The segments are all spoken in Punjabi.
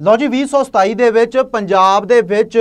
ਲਓ ਜੀ 2027 ਦੇ ਵਿੱਚ ਪੰਜਾਬ ਦੇ ਵਿੱਚ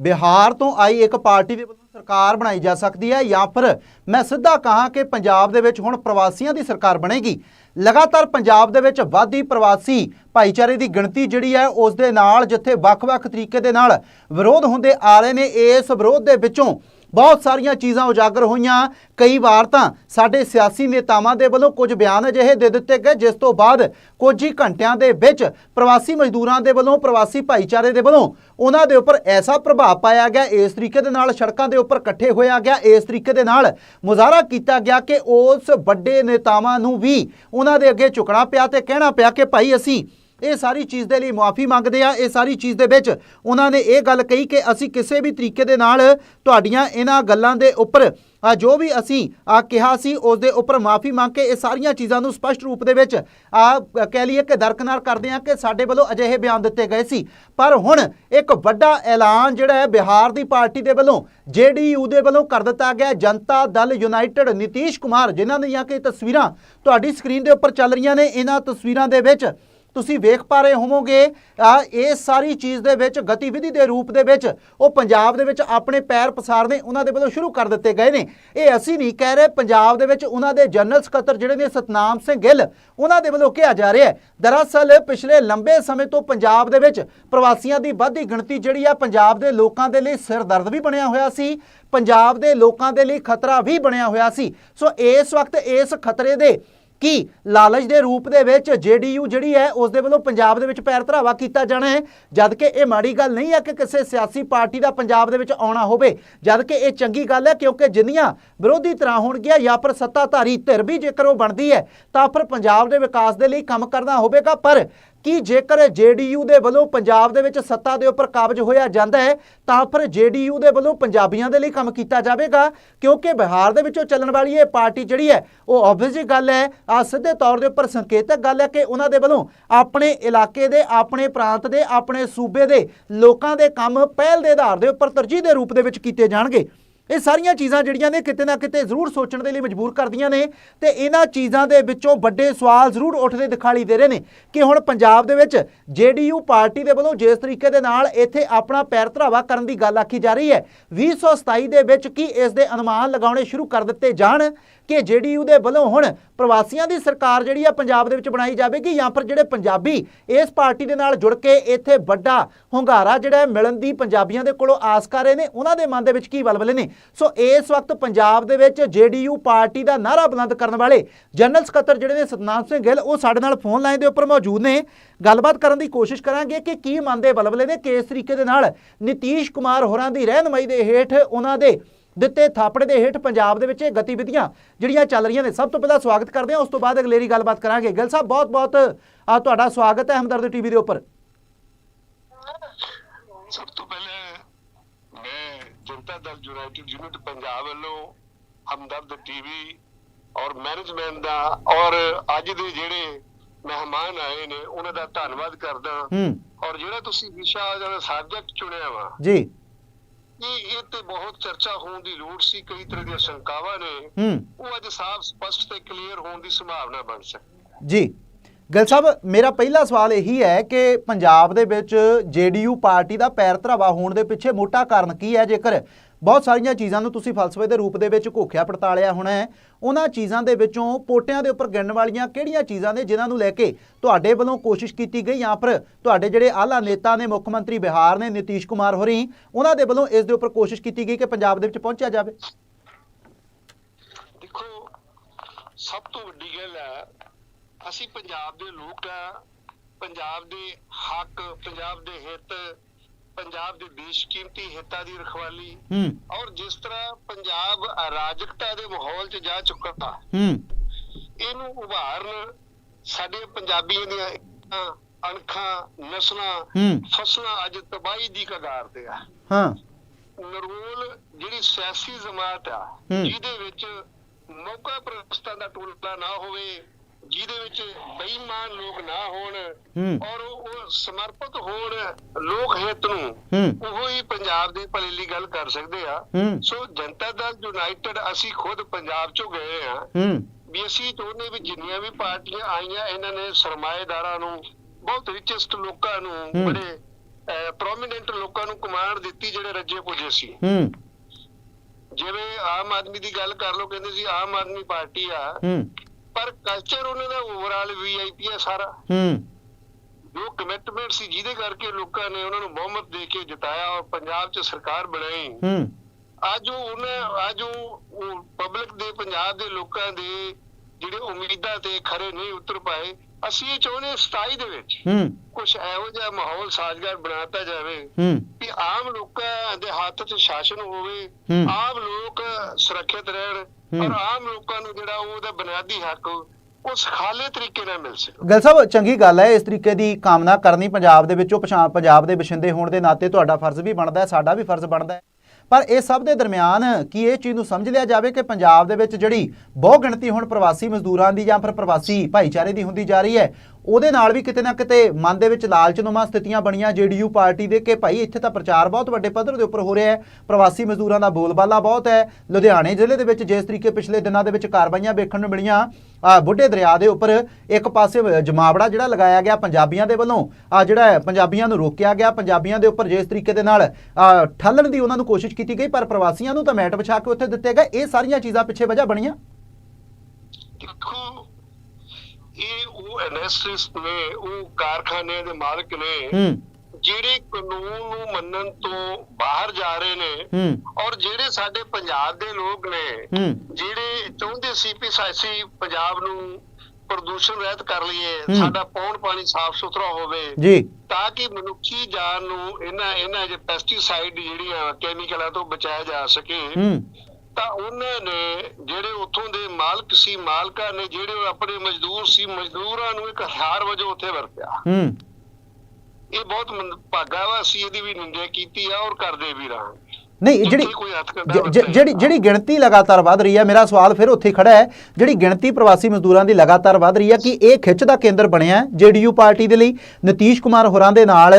ਬਿਹਾਰ ਤੋਂ ਆਈ ਇੱਕ ਪਾਰਟੀ ਦੇ ਵੱਲੋਂ ਸਰਕਾਰ ਬਣਾਈ ਜਾ ਸਕਦੀ ਹੈ ਜਾਂ ਫਿਰ ਮੈਂ ਸਿੱਧਾ ਕਹਾਂ ਕਿ ਪੰਜਾਬ ਦੇ ਵਿੱਚ ਹੁਣ ਪ੍ਰਵਾਸੀਆਂ ਦੀ ਸਰਕਾਰ ਬਣੇਗੀ। ਲਗਾਤਾਰ ਪੰਜਾਬ ਦੇ ਵਿੱਚ ਵਾਧੀ ਪ੍ਰਵਾਸੀ ਭਾਈਚਾਰੇ ਦੀ ਗਿਣਤੀ ਜਿਹੜੀ ਹੈ ਉਸ ਦੇ ਨਾਲ ਜਿੱਥੇ ਵੱਖ-ਵੱਖ ਤਰੀਕੇ ਦੇ ਨਾਲ ਵਿਰੋਧ ਹੁੰਦੇ ਆ ਰਹੇ ਨੇ, ਇਸ ਵਿਰੋਧ ਦੇ ਵਿੱਚੋਂ ਬਹੁਤ ਸਾਰੀਆਂ ਚੀਜ਼ਾਂ ਉਜਾਗਰ ਹੋਈਆਂ। ਕਈ ਵਾਰ ਤਾਂ ਸਾਡੇ ਸਿਆਸੀ ਨੇਤਾਵਾਂ ਦੇ ਵੱਲੋਂ ਕੁਝ ਬਿਆਨ ਅਜਿਹੇ ਦੇ ਦਿੱਤੇ ਗਏ, ਜਿਸ ਤੋਂ ਬਾਅਦ ਕੁਝ ਹੀ ਘੰਟਿਆਂ ਦੇ ਵਿੱਚ ਪ੍ਰਵਾਸੀ ਮਜ਼ਦੂਰਾਂ ਦੇ ਵੱਲੋਂ, ਪ੍ਰਵਾਸੀ ਭਾਈਚਾਰੇ ਦੇ ਵੱਲੋਂ ਉਹਨਾਂ ਦੇ ਉੱਪਰ ਐਸਾ ਪ੍ਰਭਾਵ ਪਾਇਆ ਗਿਆ, ਇਸ ਤਰੀਕੇ ਦੇ ਨਾਲ ਸੜਕਾਂ ਦੇ ਉੱਪਰ ਇਕੱਠੇ ਹੋਇਆ ਗਿਆ, ਇਸ ਤਰੀਕੇ ਦੇ ਨਾਲ ਮੁਜ਼ਾਹਰਾ ਕੀਤਾ ਗਿਆ ਕਿ ਉਸ ਵੱਡੇ ਨੇਤਾਵਾਂ ਨੂੰ ਵੀ ਉਹਨਾਂ ਦੇ ਅੱਗੇ ਝੁਕਣਾ ਪਿਆ ਤੇ ਕਹਿਣਾ ਪਿਆ ਕਿ ਭਾਈ ਅਸੀਂ ਇਹ ਸਾਰੀ ਚੀਜ਼ ਦੇ ਲਈ ਮਾਫ਼ੀ ਮੰਗਦੇ ਆ। ਇਹ ਸਾਰੀ ਚੀਜ਼ ਦੇ ਵਿੱਚ ਉਹਨਾਂ ਨੇ ਇਹ ਗੱਲ ਕਹੀ ਕਿ ਅਸੀਂ ਕਿਸੇ ਵੀ ਤਰੀਕੇ ਦੇ ਨਾਲ ਤੁਹਾਡੀਆਂ ਇਹਨਾਂ ਗੱਲਾਂ ਦੇ ਉੱਪਰ, ਆ ਜੋ ਵੀ ਅਸੀਂ, ਆ ਕਿਹਾ ਸੀ, ਉਸ ਦੇ ਉੱਪਰ ਮਾਫੀ ਮੰਗ ਕੇ ਇਹ ਸਾਰੀਆਂ ਚੀਜ਼ਾਂ ਨੂੰ ਸਪਸ਼ਟ ਰੂਪ ਦੇ ਵਿੱਚ, ਆ ਕਹਿ ਲਈਏ ਕਿ ਦਰਕਨਾਰ ਕਰਦੇ ਆ ਕਿ ਸਾਡੇ ਵੱਲੋਂ ਅਜਿਹੇ ਬਿਆਨ ਦਿੱਤੇ ਗਏ ਸੀ। ਪਰ ਹੁਣ ਇੱਕ ਵੱਡਾ ਐਲਾਨ ਜਿਹੜਾ ਹੈ, ਬਿਹਾਰ ਦੀ ਪਾਰਟੀ ਦੇ ਵੱਲੋਂ, ਜੇਡੀਯੂ ਦੇ ਵੱਲੋਂ ਕਰ ਦਿੱਤਾ ਗਿਆ। ਜਨਤਾ ਦਲ ਯੂਨਾਈਟਿਡ ਨਿਤੀਸ਼ ਕੁਮਾਰ, ਜਿਨ੍ਹਾਂ ਦੀਆਂ ਕਿ ਤਸਵੀਰਾਂ ਤੁਹਾਡੀ ਸਕਰੀਨ ਦੇ ਉੱਪਰ ਚੱਲ ਰਹੀਆਂ ਨੇ, ਇਹਨਾਂ ਤਸਵੀਰਾਂ ਦੇ ਵਿੱਚ ਤੁਸੀਂ ਵੇਖ ਪਾ ਰਹੇ ਹੋਵੋਗੇ, ਆ ਇਸ ਸਾਰੀ ਚੀਜ਼ ਦੇ ਵਿੱਚ, ਗਤੀਵਿਧੀ ਦੇ ਰੂਪ ਦੇ ਵਿੱਚ, ਉਹ ਪੰਜਾਬ ਦੇ ਵਿੱਚ ਆਪਣੇ ਪੈਰ ਪਸਾਰਨੇ, ਉਹਨਾਂ ਦੇ ਵੱਲੋਂ ਸ਼ੁਰੂ ਕਰ ਦਿੱਤੇ ਗਏ ਨੇ। ਇਹ ਅਸੀਂ ਨਹੀਂ ਕਹਿ ਰਹੇ, ਪੰਜਾਬ ਦੇ ਵਿੱਚ ਉਹਨਾਂ ਦੇ ਜਨਰਲ ਸਕੱਤਰ ਜਿਹੜੇ ਨੇ, ਸਤਨਾਮ ਸਿੰਘ ਗਿੱਲ, ਉਹਨਾਂ ਦੇ ਵੱਲੋਂ ਕਿਹਾ ਜਾ ਰਿਹਾ ਹੈ। ਦਰਅਸਲ, ਪਿਛਲੇ ਲੰਬੇ ਸਮੇਂ ਤੋਂ ਪੰਜਾਬ ਦੇ ਵਿੱਚ ਪ੍ਰਵਾਸੀਆਂ ਦੀ ਵੱਧਦੀ ਗਿਣਤੀ ਜਿਹੜੀ ਆ, ਪੰਜਾਬ ਦੇ ਲੋਕਾਂ ਦੇ ਲਈ ਸਿਰਦਰਦ ਵੀ ਬਣਿਆ ਹੋਇਆ ਸੀ, ਪੰਜਾਬ ਦੇ ਲੋਕਾਂ ਦੇ ਲਈ ਖਤਰਾ ਵੀ ਬਣਿਆ ਹੋਇਆ ਸੀ। ਸੋ ਇਸ ਵਕਤ ਇਸ ਖਤਰੇ ਦੇ ਕਿ ਲਾਲਚ ਦੇ ਰੂਪ ਦੇ ਵਿੱਚ ਜੇਡੀਯੂ ਜਿਹੜੀ ਹੈ ਉਸ ਦੇ ਵੱਲੋਂ ਪੰਜਾਬ ਦੇ ਵਿੱਚ ਪੈਰ ਧਰਾਵਾ ਕੀਤਾ ਜਾਣਾ ਹੈ? ਜਦ ਕਿ ਇਹ ਮਾੜੀ ਗੱਲ ਨਹੀਂ ਹੈ ਕਿ ਕਿਸੇ ਸਿਆਸੀ ਪਾਰਟੀ ਦਾ ਪੰਜਾਬ ਦੇ ਵਿੱਚ ਆਉਣਾ ਹੋਵੇ। ਜਦ ਕਿ ਇਹ ਚੰਗੀ ਗੱਲ ਹੈ ਕਿਉਂਕਿ ਜਿੰਨੀਆਂ ਵਿਰੋਧੀ ਤਰ੍ਹਾਂ ਹੋਣਗੀਆਂ ਜਾਂ ਫਿਰ ਸੱਤਾਧਾਰੀ ਧਿਰ ਵੀ ਜੇਕਰ ਉਹ ਬਣਦੀ ਹੈ, ਤਾਂ ਫਿਰ ਪੰਜਾਬ ਦੇ ਵਿਕਾਸ ਦੇ ਲਈ ਕੰਮ ਕਰਨਾ ਹੋਵੇਗਾ। ਪਰ ਕੀ ਜੇਕਰ ਜੇਡੀਯੂ ਦੇ ਵੱਲੋਂ ਪੰਜਾਬ ਦੇ ਵਿੱਚ ਸੱਤਾ ਦੇ ਉੱਪਰ ਕਾਬਜ ਹੋਇਆ ਜਾਂਦਾ ਹੈ, ਤਾਂ ਫਿਰ ਜੇਡੀਯੂ ਦੇ ਵੱਲੋਂ ਪੰਜਾਬੀਆਂ ਦੇ ਲਈ ਕੰਮ ਕੀਤਾ ਜਾਵੇਗਾ, ਕਿਉਂਕਿ ਬਿਹਾਰ ਦੇ ਵਿੱਚੋਂ ਚੱਲਣ ਵਾਲੀ ਇਹ ਪਾਰਟੀ ਜਿਹੜੀ ਹੈ, ਉਹ ਆਬਵੀਅਸਲੀ ਗੱਲ ਹੈ ਆ ਸਿੱਧੇ ਤੌਰ ਦੇ ਉੱਪਰ ਸੰਕੇਤਕ ਗੱਲ ਹੈ ਕਿ ਉਹਨਾਂ ਦੇ ਵੱਲੋਂ ਆਪਣੇ ਇਲਾਕੇ ਦੇ, ਆਪਣੇ ਪ੍ਰਾਂਤ ਦੇ, ਆਪਣੇ ਸੂਬੇ ਦੇ ਲੋਕਾਂ ਦੇ ਕੰਮ ਪਹਿਲ ਦੇ ਆਧਾਰ ਦੇ ਉੱਪਰ ਤਰਜੀਹ ਦੇ ਰੂਪ ਦੇ ਵਿੱਚ ਕੀਤੇ ਜਾਣਗੇ। ਇਹ ਸਾਰੀਆਂ ਚੀਜ਼ਾਂ ਜਿਹੜੀਆਂ ਨੇ ਕਿਤੇ ਨਾ ਕਿਤੇ ਜ਼ਰੂਰ ਸੋਚਣ ਦੇ ਲਈ ਮਜਬੂਰ ਕਰਦੀਆਂ ਨੇ ਤੇ ਇਹਨਾਂ ਚੀਜ਼ਾਂ ਦੇ ਵਿੱਚੋਂ ਵੱਡੇ ਸਵਾਲ ਜ਼ਰੂਰ ਉੱਠਦੇ ਦਿਖਾਈ ਦੇ ਰਹੇ ਨੇ ਕਿ ਹੁਣ ਪੰਜਾਬ ਦੇ ਵਿੱਚ ਜੇਡੀਯੂ ਪਾਰਟੀ ਦੇ ਵੱਲੋਂ ਜਿਸ ਤਰੀਕੇ ਦੇ ਨਾਲ ਇੱਥੇ ਆਪਣਾ ਪੈਰ ਧਰਾਵਾ ਕਰਨ ਦੀ ਗੱਲ ਆਖੀ ਜਾ ਰਹੀ ਹੈ 2027 ਦੇ ਵਿੱਚ ਕੀ ਇਸ ਦੇ ਅਨੁਮਾਨ ਲਗਾਉਣੇ ਸ਼ੁਰੂ ਕਰ ਦਿੱਤੇ ਜਾਣ? ਕਿ ਜੇਡੀਯੂ ਦੇ ਵੱਲੋਂ ਹੁਣ ਪ੍ਰਵਾਸੀਆਂ ਦੀ ਸਰਕਾਰ ਜਿਹੜੀ ਆ ਪੰਜਾਬ ਦੇ ਵਿੱਚ ਬਣਾਈ ਜਾਵੇਗੀ ਜਾਂ ਫਿਰ ਜਿਹੜੇ ਪੰਜਾਬੀ ਇਸ ਪਾਰਟੀ ਦੇ ਨਾਲ ਜੁੜ ਕੇ ਇੱਥੇ ਵੱਡਾ ਹੁੰਗਾਰਾ ਜਿਹੜਾ ਮਿਲਣ ਦੀ ਪੰਜਾਬੀਆਂ ਦੇ ਕੋਲੋਂ ਆਸ ਕਰ ਰਹੇ ਨੇ, ਉਹਨਾਂ ਦੇ ਮਨ ਦੇ ਵਿੱਚ ਕੀ ਬਲਬਲੇ ਨੇ? ਸੋ ਇਸ ਵਕਤ ਪੰਜਾਬ ਦੇ ਵਿੱਚ ਜੇਡੀਯੂ ਪਾਰਟੀ ਦਾ ਨਾਰਾ ਬੁਲੰਦ ਕਰਨ ਵਾਲੇ ਜਨਰਲ ਸਕੱਤਰ ਜਿਹੜੇ ਨੇ ਸਤਨਾਮ ਸਿੰਘ ਗਿੱਲ, ਉਹ ਸਾਡੇ ਨਾਲ ਫੋਨ ਲਾਈਨ ਦੇ ਉੱਪਰ ਮੌਜੂਦ ਨੇ। ਗੱਲਬਾਤ ਕਰਨ ਦੀ ਕੋਸ਼ਿਸ਼ ਕਰਾਂਗੇ ਕਿ ਕੀ ਮਨ ਦੇ ਵਲਵਲੇ ਨੇ, ਕਿਸ ਤਰੀਕੇ ਦੇ ਨਾਲ ਨਿਤੀਸ਼ ਕੁਮਾਰ ਹੋਰਾਂ ਦੀ ਰਹਿਨਮਾਈ ਦੇ ਹੇਠ ਉਹਨਾਂ ਦੇ ਦਿੱਤੇ ਥਾਪੜੇ ਦੇ ਹੇਠ ਪੰਜਾਬ ਦੇ ਵਿੱਚ ਇਹ ਗਤੀਵਿਧੀਆਂ ਜਿਹੜੀਆਂ ਚੱਲ ਰਹੀਆਂ ਨੇ। ਸਭ ਤੋਂ ਪਹਿਲਾਂ ਸਵਾਗਤ ਕਰਦੇ ਹਾਂ ਉਸ ਤੋਂ ਬਾਅਦ ਅਗਲੇਰੀ ਗੱਲਬਾਤ ਕਰਾਂਗੇ। ਗਿੱਲ ਸਾਹਿਬ ਬਹੁਤ ਬਹੁਤ ਆ ਤੁਹਾਡਾ ਸਵਾਗਤ ਹੈ ਹਮਦਰਦ ਟੀਵੀ ਦੇ ਉੱਪਰ। ਸਭ ਤੋਂ ਪਹਿਲੇ ਮੈਂ ਜਨਤਾ ਦਲ ਯੂਨਾਈਟਿਡ ਯੂਨਿਟ ਪੰਜਾਬ ਵੱਲੋਂ ਹਮਦਰਦ ਟੀਵੀ ਔਰ ਮੈਨੇਜਮੈਂਟ ਦਾ ਔਰ ਅੱਜ ਦੇ ਜਿਹੜੇ ਮਹਿਮਾਨ ਆਏ ਨੇ ਉਹਨਾਂ ਦਾ ਧੰਨਵਾਦ ਕਰਦਾ ਔਰ ਜਿਹੜਾ ਤੁਸੀਂ ਵਿਸ਼ਾ ਜਿਹੜਾ ਸਬਜੈਕਟ ਚੁਣਿਆ ਵਾ ਜੀ। ਇਹ ਇਹ ਤੇ ਬਹੁਤ ਚਰਚਾ ਹੋਣ ਦੀ ਲੋੜ ਸੀ ਕਈ ਤਰ੍ਹਾਂ ਦੀਆਂ ਸ਼ੰਕਾਵਾਂ ਨੇ। ਹੂੰ। ਉਹ ਅੱਜ ਸਾਫ਼ ਸਪਸ਼ਟ ਤੇ ਕਲੀਅਰ ਹੋਣ ਦੀ ਸੰਭਾਵਨਾ ਬਣ ਸਕਦੀ ਜੀ। ਗਿੱਲ ਸਾਹਿਬ ਮੇਰਾ ਪਹਿਲਾ ਸਵਾਲ ਇਹੀ ਹੈ ਕਿ ਪੰਜਾਬ ਦੇ ਵਿੱਚ ਜੇਡੀਯੂ ਪਾਰਟੀ ਦਾ ਪੈਰ ਧਰਾਵਾ ਹੋਣ ਦੇ ਪਿੱਛੇ ਮੋਟਾ ਕਾਰਨ ਕੀ ਹੈ? ਜੇਕਰ ਬਹੁਤ ਸਾਰੀਆਂ ਚੀਜ਼ਾਂ ਨੂੰ ਤੁਸੀਂ ਫਲਸਫੇ ਦੇ ਰੂਪ ਦੇ ਵਿੱਚ ਘੋਖਿਆ ਪੜਤਾਲਿਆ ਹੋਣਾ ਹੈ। ਉਹਨਾਂ ਚੀਜ਼ਾਂ ਦੇ ਵਿੱਚੋਂ ਪੋਟਿਆਂ ਦੇ ਉੱਪਰ ਗਿਣਨ ਵਾਲੀਆਂ ਕਿਹੜੀਆਂ ਚੀਜ਼ਾਂ ਨੇ ਜਿਨ੍ਹਾਂ ਨੂੰ ਲੈ ਕੇ ਤੁਹਾਡੇ ਵੱਲੋਂ ਕੋਸ਼ਿਸ਼ ਕੀਤੀ ਗਈ ਜਾਂ ਫਿਰ ਤੁਹਾਡੇ ਜਿਹੜੇ ਆਲਾ ਨੇਤਾ ਨੇ ਮੁੱਖ ਮੰਤਰੀ ਬਿਹਾਰ ਨੇ ਨਿਤੀਸ਼ ਕੁਮਾਰ ਹੋਰੀ, ਉਹਨਾਂ ਦੇ ਵੱਲੋਂ ਇਸ ਦੇ ਉੱਪਰ ਕੋਸ਼ਿਸ਼ ਕੀਤੀ ਗਈ ਕਿ ਪੰਜਾਬ ਦੇ ਵਿੱਚ ਪਹੁੰਚਿਆ ਜਾਵੇ। ਦੇਖੋ, ਸਭ ਤੋਂ ਵੱਡੀ ਗੱਲ ਹੈ, ਅਸੀਂ ਪੰਜਾਬ ਦੇ ਲੋਕ ਆ ਪੰਜਾਬ ਦੇ ਹੱਕ, ਪੰਜਾਬ ਦੇ ਹਿੱਤ ਪੰਜਾਬ ਦੇ ਦੇਸ਼ ਕੀਮਤੀ ਹਿੱਤਾਂ ਦੀ ਰਖਵਾਲੀ ਹੂੰ। ਔਰ ਜਿਸ ਤਰ੍ਹਾਂ ਪੰਜਾਬ ਅਰਾਜਕਤਾ ਦੇ ਮਾਹੌਲ 'ਚ ਜਾ ਚੁੱਕਾ ਹੈ ਹੂੰ। ਇਹਨੂੰ ਉਭਾਰਨ ਸਾਡੇ ਪੰਜਾਬੀਆਂ ਦੀਆਂ ਅਣਖਾਂ ਨਸਲਾਂ ਫਸਲਾਂ ਅੱਜ ਤਬਾਹੀ ਦੀ ਕਗਾਰ ਤੇ ਆ। ਹਾਂ। ਨਰੋਲ ਜਿਹੜੀ ਸਿਆਸੀ ਜਮਾਤ ਆ। ਜਿਹਦੇ ਵਿੱਚ ਮੌਕਾ ਪ੍ਰਸਤਾਂ ਦਾ ਟੋਲਾ ਨਾ ਹੋਵੇ ਜਿਹਦੇ ਵਿੱਚ ਬੇਈਮਾਨ ਲੋਕ ਨਾ ਹੋਣ ਔਰ ਸਮਰਪਿਤ ਹੋਣ ਲੋਕ ਹਿੱਤ ਨੂੰ ਉਹ ਹੀ ਪੰਜਾਬ ਦੇ ਭਲੇ ਲਈ ਗੱਲ ਕਰ ਸਕਦੇ ਆ। ਸੋ ਜਨਤਾ ਦਲ ਯੂਨਾਈਟਿਡ ਅਸੀਂ ਖੁਦ ਪੰਜਾਬ ਚੋਂ ਗਏ ਆ। ਵੀ ਅਸੀਂ ਚਾਹੁੰਦੇ ਵੀ ਜਿੰਨੀਆਂ ਵੀ ਪਾਰਟੀਆਂ ਆਈਆਂ ਇਹਨਾਂ ਨੇ ਸਰਮਾਏਦਾਰਾਂ ਨੂੰ ਬਹੁਤ ਰਿਚੈਸਟ ਲੋਕਾਂ ਨੂੰ। ਬੜੇ ਪ੍ਰੋਮਿਨੈਂਟ ਲੋਕਾਂ ਨੂੰ ਕਮਾਂਡ ਦਿੱਤੀ ਜਿਹੜੇ ਰੱਜੇ ਪੁੱਜੇ ਸੀ। ਜਿਵੇਂ ਆਮ ਆਦਮੀ ਦੀ ਗੱਲ ਕਰ ਲਓ ਕਹਿੰਦੇ ਸੀ ਆਮ ਆਦਮੀ ਪਾਰਟੀ ਆ। ਪਰ ਕਲਚਰ ਉਹਨਾਂ ਦਾ ਓਵਰਆਲ ਵੀਆਈਪੀ ਹੈ ਸਾਰਾ। ਹੂੰ। ਜੋ ਕਮਿਟਮੈਂਟ ਸੀ ਜਿਹਦੇ ਕਰਕੇ ਲੋਕਾਂ ਨੇ ਉਹਨਾਂ ਨੂੰ ਬਹੁਮਤ ਦੇ ਕੇ ਜਿਤਾਇਆ ਔਰ ਪੰਜਾਬ 'ਚ ਸਰਕਾਰ ਬਣਾਈ ਹੂੰ ਅੱਜ ਉਹ ਉਹਨਾਂ ਅੱਜ ਉਹ ਪਬਲਿਕ ਦੇ ਪੰਜਾਬ ਦੇ ਲੋਕਾਂ ਦੇ ਜਿਹੜੇ ਉਮੀਦਾਂ ਤੇ ਖਰੇ ਨਹੀਂ ਉਤਰ ਪਾਏ ਅਸੀਂ ਇਹ ਚਾਹੁੰਦੇ ਹਾਂ 27 ਦੇ ਵਿੱਚ ਹੂੰ ਕੁਝ ਇਹੋ ਜਿਹਾ ਮਾਹੌਲ ਸਾਜ਼ਗਾਰ ਬਣਾਤਾ ਜਾਵੇ ਕਿ ਆਮ ਲੋਕਾਂ ਦੇ ਹੱਥ 'ਚ ਸ਼ਾਸਨ ਹੋਵੇ। ਆਮ ਲੋਕ ਸੁਰੱਖਿਅਤ ਰਹਿਣ। ਔਰ ਆਮ ਲੋਕਾਂ ਨੂੰ ਜਿਹੜਾ ਉਹਦਾ ਬੁਨਿਆਦੀ ਹੱਕ ਉਹ ਸਖਾਲੇ ਤਰੀਕੇ ਨਾਲ ਮਿਲ ਸਕੇ। ਗੱਲ ਸਾਹਿਬ, ਚੰਗੀ ਗੱਲ ਹੈ, ਇਸ ਤਰੀਕੇ ਦੀ ਕਾਮਨਾ ਕਰਨੀ ਪੰਜਾਬ ਦੇ ਵਿੱਚੋਂ ਪਛਾਣ ਪੰਜਾਬ ਦੇ ਵਸਿੰਦੇ ਹੋਣ ਦੇ ਨਾਤੇ ਤੁਹਾਡਾ ਫਰਜ਼ ਵੀ ਬਣਦਾ ਹੈ, ਸਾਡਾ ਵੀ ਫਰਜ਼ ਬਣਦਾ ਹੈ। ਪਰ ਇਹ ਸਭ ਦੇ ਦਰਮਿਆਨ ਕੀ ਇਹ ਚੀਜ਼ ਨੂੰ ਸਮਝ ਲਿਆ ਜਾਵੇ ਕਿ ਪੰਜਾਬ ਦੇ ਵਿੱਚ ਜਿਹੜੀ ਬਹੁ ਗਿਣਤੀ ਹੁਣ ਪ੍ਰਵਾਸੀ ਮਜ਼ਦੂਰਾਂ ਦੀ ਜਾਂ ਫਿਰ ਪ੍ਰਵਾਸੀ ਭਾਈਚਾਰੇ ਦੀ ਹੁੰਦੀ ਜਾ ਰਹੀ ਹੈ ਉਹਦੇ ਨਾਲ ਵੀ ਕਿਤੇ ਨਾ ਕਿਤੇ ਮਨ ਦੇ ਵਿੱਚ ਲਾਲਚਨੁਮਾ ਸਥਿਤੀਆਂ ਬਣੀਆਂ। ਜੇਡੀਯੂ ਪਾਰਟੀ ਦੇ ਕਿ ਭਾਈ ਇੱਥੇ ਤਾਂ ਪ੍ਰਚਾਰ ਬਹੁਤ ਵੱਡੇ ਪੱਧਰ ਦੇ ਉੱਪਰ ਹੋ ਰਿਹਾ ਹੈ। ਪ੍ਰਵਾਸੀ ਮਜ਼ਦੂਰਾਂ ਦਾ ਬੋਲਬਾਲਾ ਬਹੁਤ ਹੈ। ਲੁਧਿਆਣੇ ਜ਼ਿਲ੍ਹੇ ਦੇ ਵਿੱਚ ਜਿਸ ਤਰੀਕੇ ਪਿਛਲੇ ਦਿਨਾਂ ਦੇ ਵਿੱਚ ਕਾਰਵਾਈਆਂ ਵੇਖਣ ਨੂੰ ਮਿਲੀਆਂ, ਆ ਬੁੱਢੇ ਦਰਿਆ ਦੇ ਉੱਪਰ ਇੱਕ ਪਾਸੇ ਜਮਾਵੜਾ ਜਿਹੜਾ ਲਗਾਇਆ ਗਿਆ ਪੰਜਾਬੀਆਂ ਦੇ ਵੱਲੋਂ, ਆ ਜਿਹੜਾ ਪੰਜਾਬੀਆਂ ਨੂੰ ਰੋਕਿਆ ਗਿਆ। ਪੰਜਾਬੀਆਂ ਦੇ ਉੱਪਰ ਜਿਸ ਤਰੀਕੇ ਦੇ ਨਾਲ ਠੱਲਣ ਦੀ ਉਹਨਾਂ ਨੂੰ ਕੋਸ਼ਿਸ਼ ਕੀਤੀ ਗਈ, ਪਰ ਪ੍ਰਵਾਸੀਆਂ ਨੂੰ ਤਾਂ ਮੈਟ ਵਿਛਾ ਕੇ ਉੱਥੇ ਦਿੱਤੇ ਗਏ। ਇਹ ਸਾਰੀਆਂ ਚੀਜ਼ਾਂ ਪਿੱਛੇ ਵਜ੍ਹਾ ਬਣੀਆਂ? ਦੇਖੋ, ਇਹ ਉਹ ਇੰਡਸਟਰੀਸ ਨੇ ਉਹ ਕਾਰਖਾਨਿਆਂ ਦੇ ਮਾਲਕ ਨੇ ਜਿਹੜੇ ਕਾਨੂੰਨ ਨੂੰ ਮੰਨਣ ਤੋਂ ਬਾਹਰ ਜਾ ਰਹੇ ਨੇ ਔਰ ਜਿਹੜੇ ਸਾਡੇ ਪੰਜਾਬ ਦੇ ਲੋਕ ਨੇ ਜਿਹੜੇ ਚਾਹੁੰਦੇ ਸੀ ਕਿ ਅਸੀਂ ਪੰਜਾਬ ਨੂੰ ਪ੍ਰਦੂਸ਼ਣ ਰਹਿਤ ਕਰ ਲਈਏ। ਸਾਡਾ ਪੌਣ ਪਾਣੀ ਸਾਫ਼ ਸੁਥਰਾ ਹੋਵੇ ਜੀ। ਤਾਂ ਕਿ ਮਨੁੱਖੀ ਜਾਨ ਨੂੰ ਇਹਨਾਂ ਇਹਨਾਂ ਜੇ ਪੈਸਟੀਸਾਈਡ ਜਿਹੜੀਆਂ ਕੈਮੀਕਲਾਂ ਤੋਂ ਬਚਾਇਆ ਜਾ ਸਕੇ ਤਾਂ ਉਹਨਾਂ ਨੇ ਜਿਹੜੇ ਉੱਥੋਂ ਦੇ ਮਾਲਕ ਸੀ ਮਾਲਕਾਂ ਨੇ ਜਿਹੜੇ ਆਪਣੇ ਮਜ਼ਦੂਰ ਸੀ ਮਜ਼ਦੂਰਾਂ ਨੂੰ ਇੱਕ ਹਥਿਆਰ ਵਜੋਂ ਉੱਥੇ ਵਰਤਿਆ। ਹੂੰ। ਇਹ ਬਹੁਤ ਭਾਗਾ ਵਾ ਅਸੀਂ ਇਹਦੀ ਵੀ ਨਿੰਦਿਆ ਕੀਤੀ ਆ ਔਰ ਕਰਦੇ ਵੀ ਰਹਾਂਗੇ। ਨਹੀਂ ਜਿਹੜੀ ਜਿਹੜੀ ਜਿਹੜੀ ਗਿਣਤੀ ਲਗਾਤਾਰ ਵਧ ਰਹੀ ਹੈ ਮੇਰਾ ਸਵਾਲ ਫਿਰ ਉੱਥੇ ਖੜਾ ਹੈ ਜਿਹੜੀ ਗਿਣਤੀ ਪ੍ਰਵਾਸੀ ਮਜ਼ਦੂਰਾਂ ਦੀ ਲਗਾਤਾਰ ਵਧ ਰਹੀ ਹੈ ਕਿ ਇਹ ਖਿੱਚ ਦਾ ਕੇਂਦਰ ਬਣਿਆ ਜੇਡੀਯੂ ਪਾਰਟੀ ਦੇ ਲਈ? ਨਤੀਸ਼ ਕੁਮਾਰ ਹੋਰਾਂ ਦੇ ਨਾਲ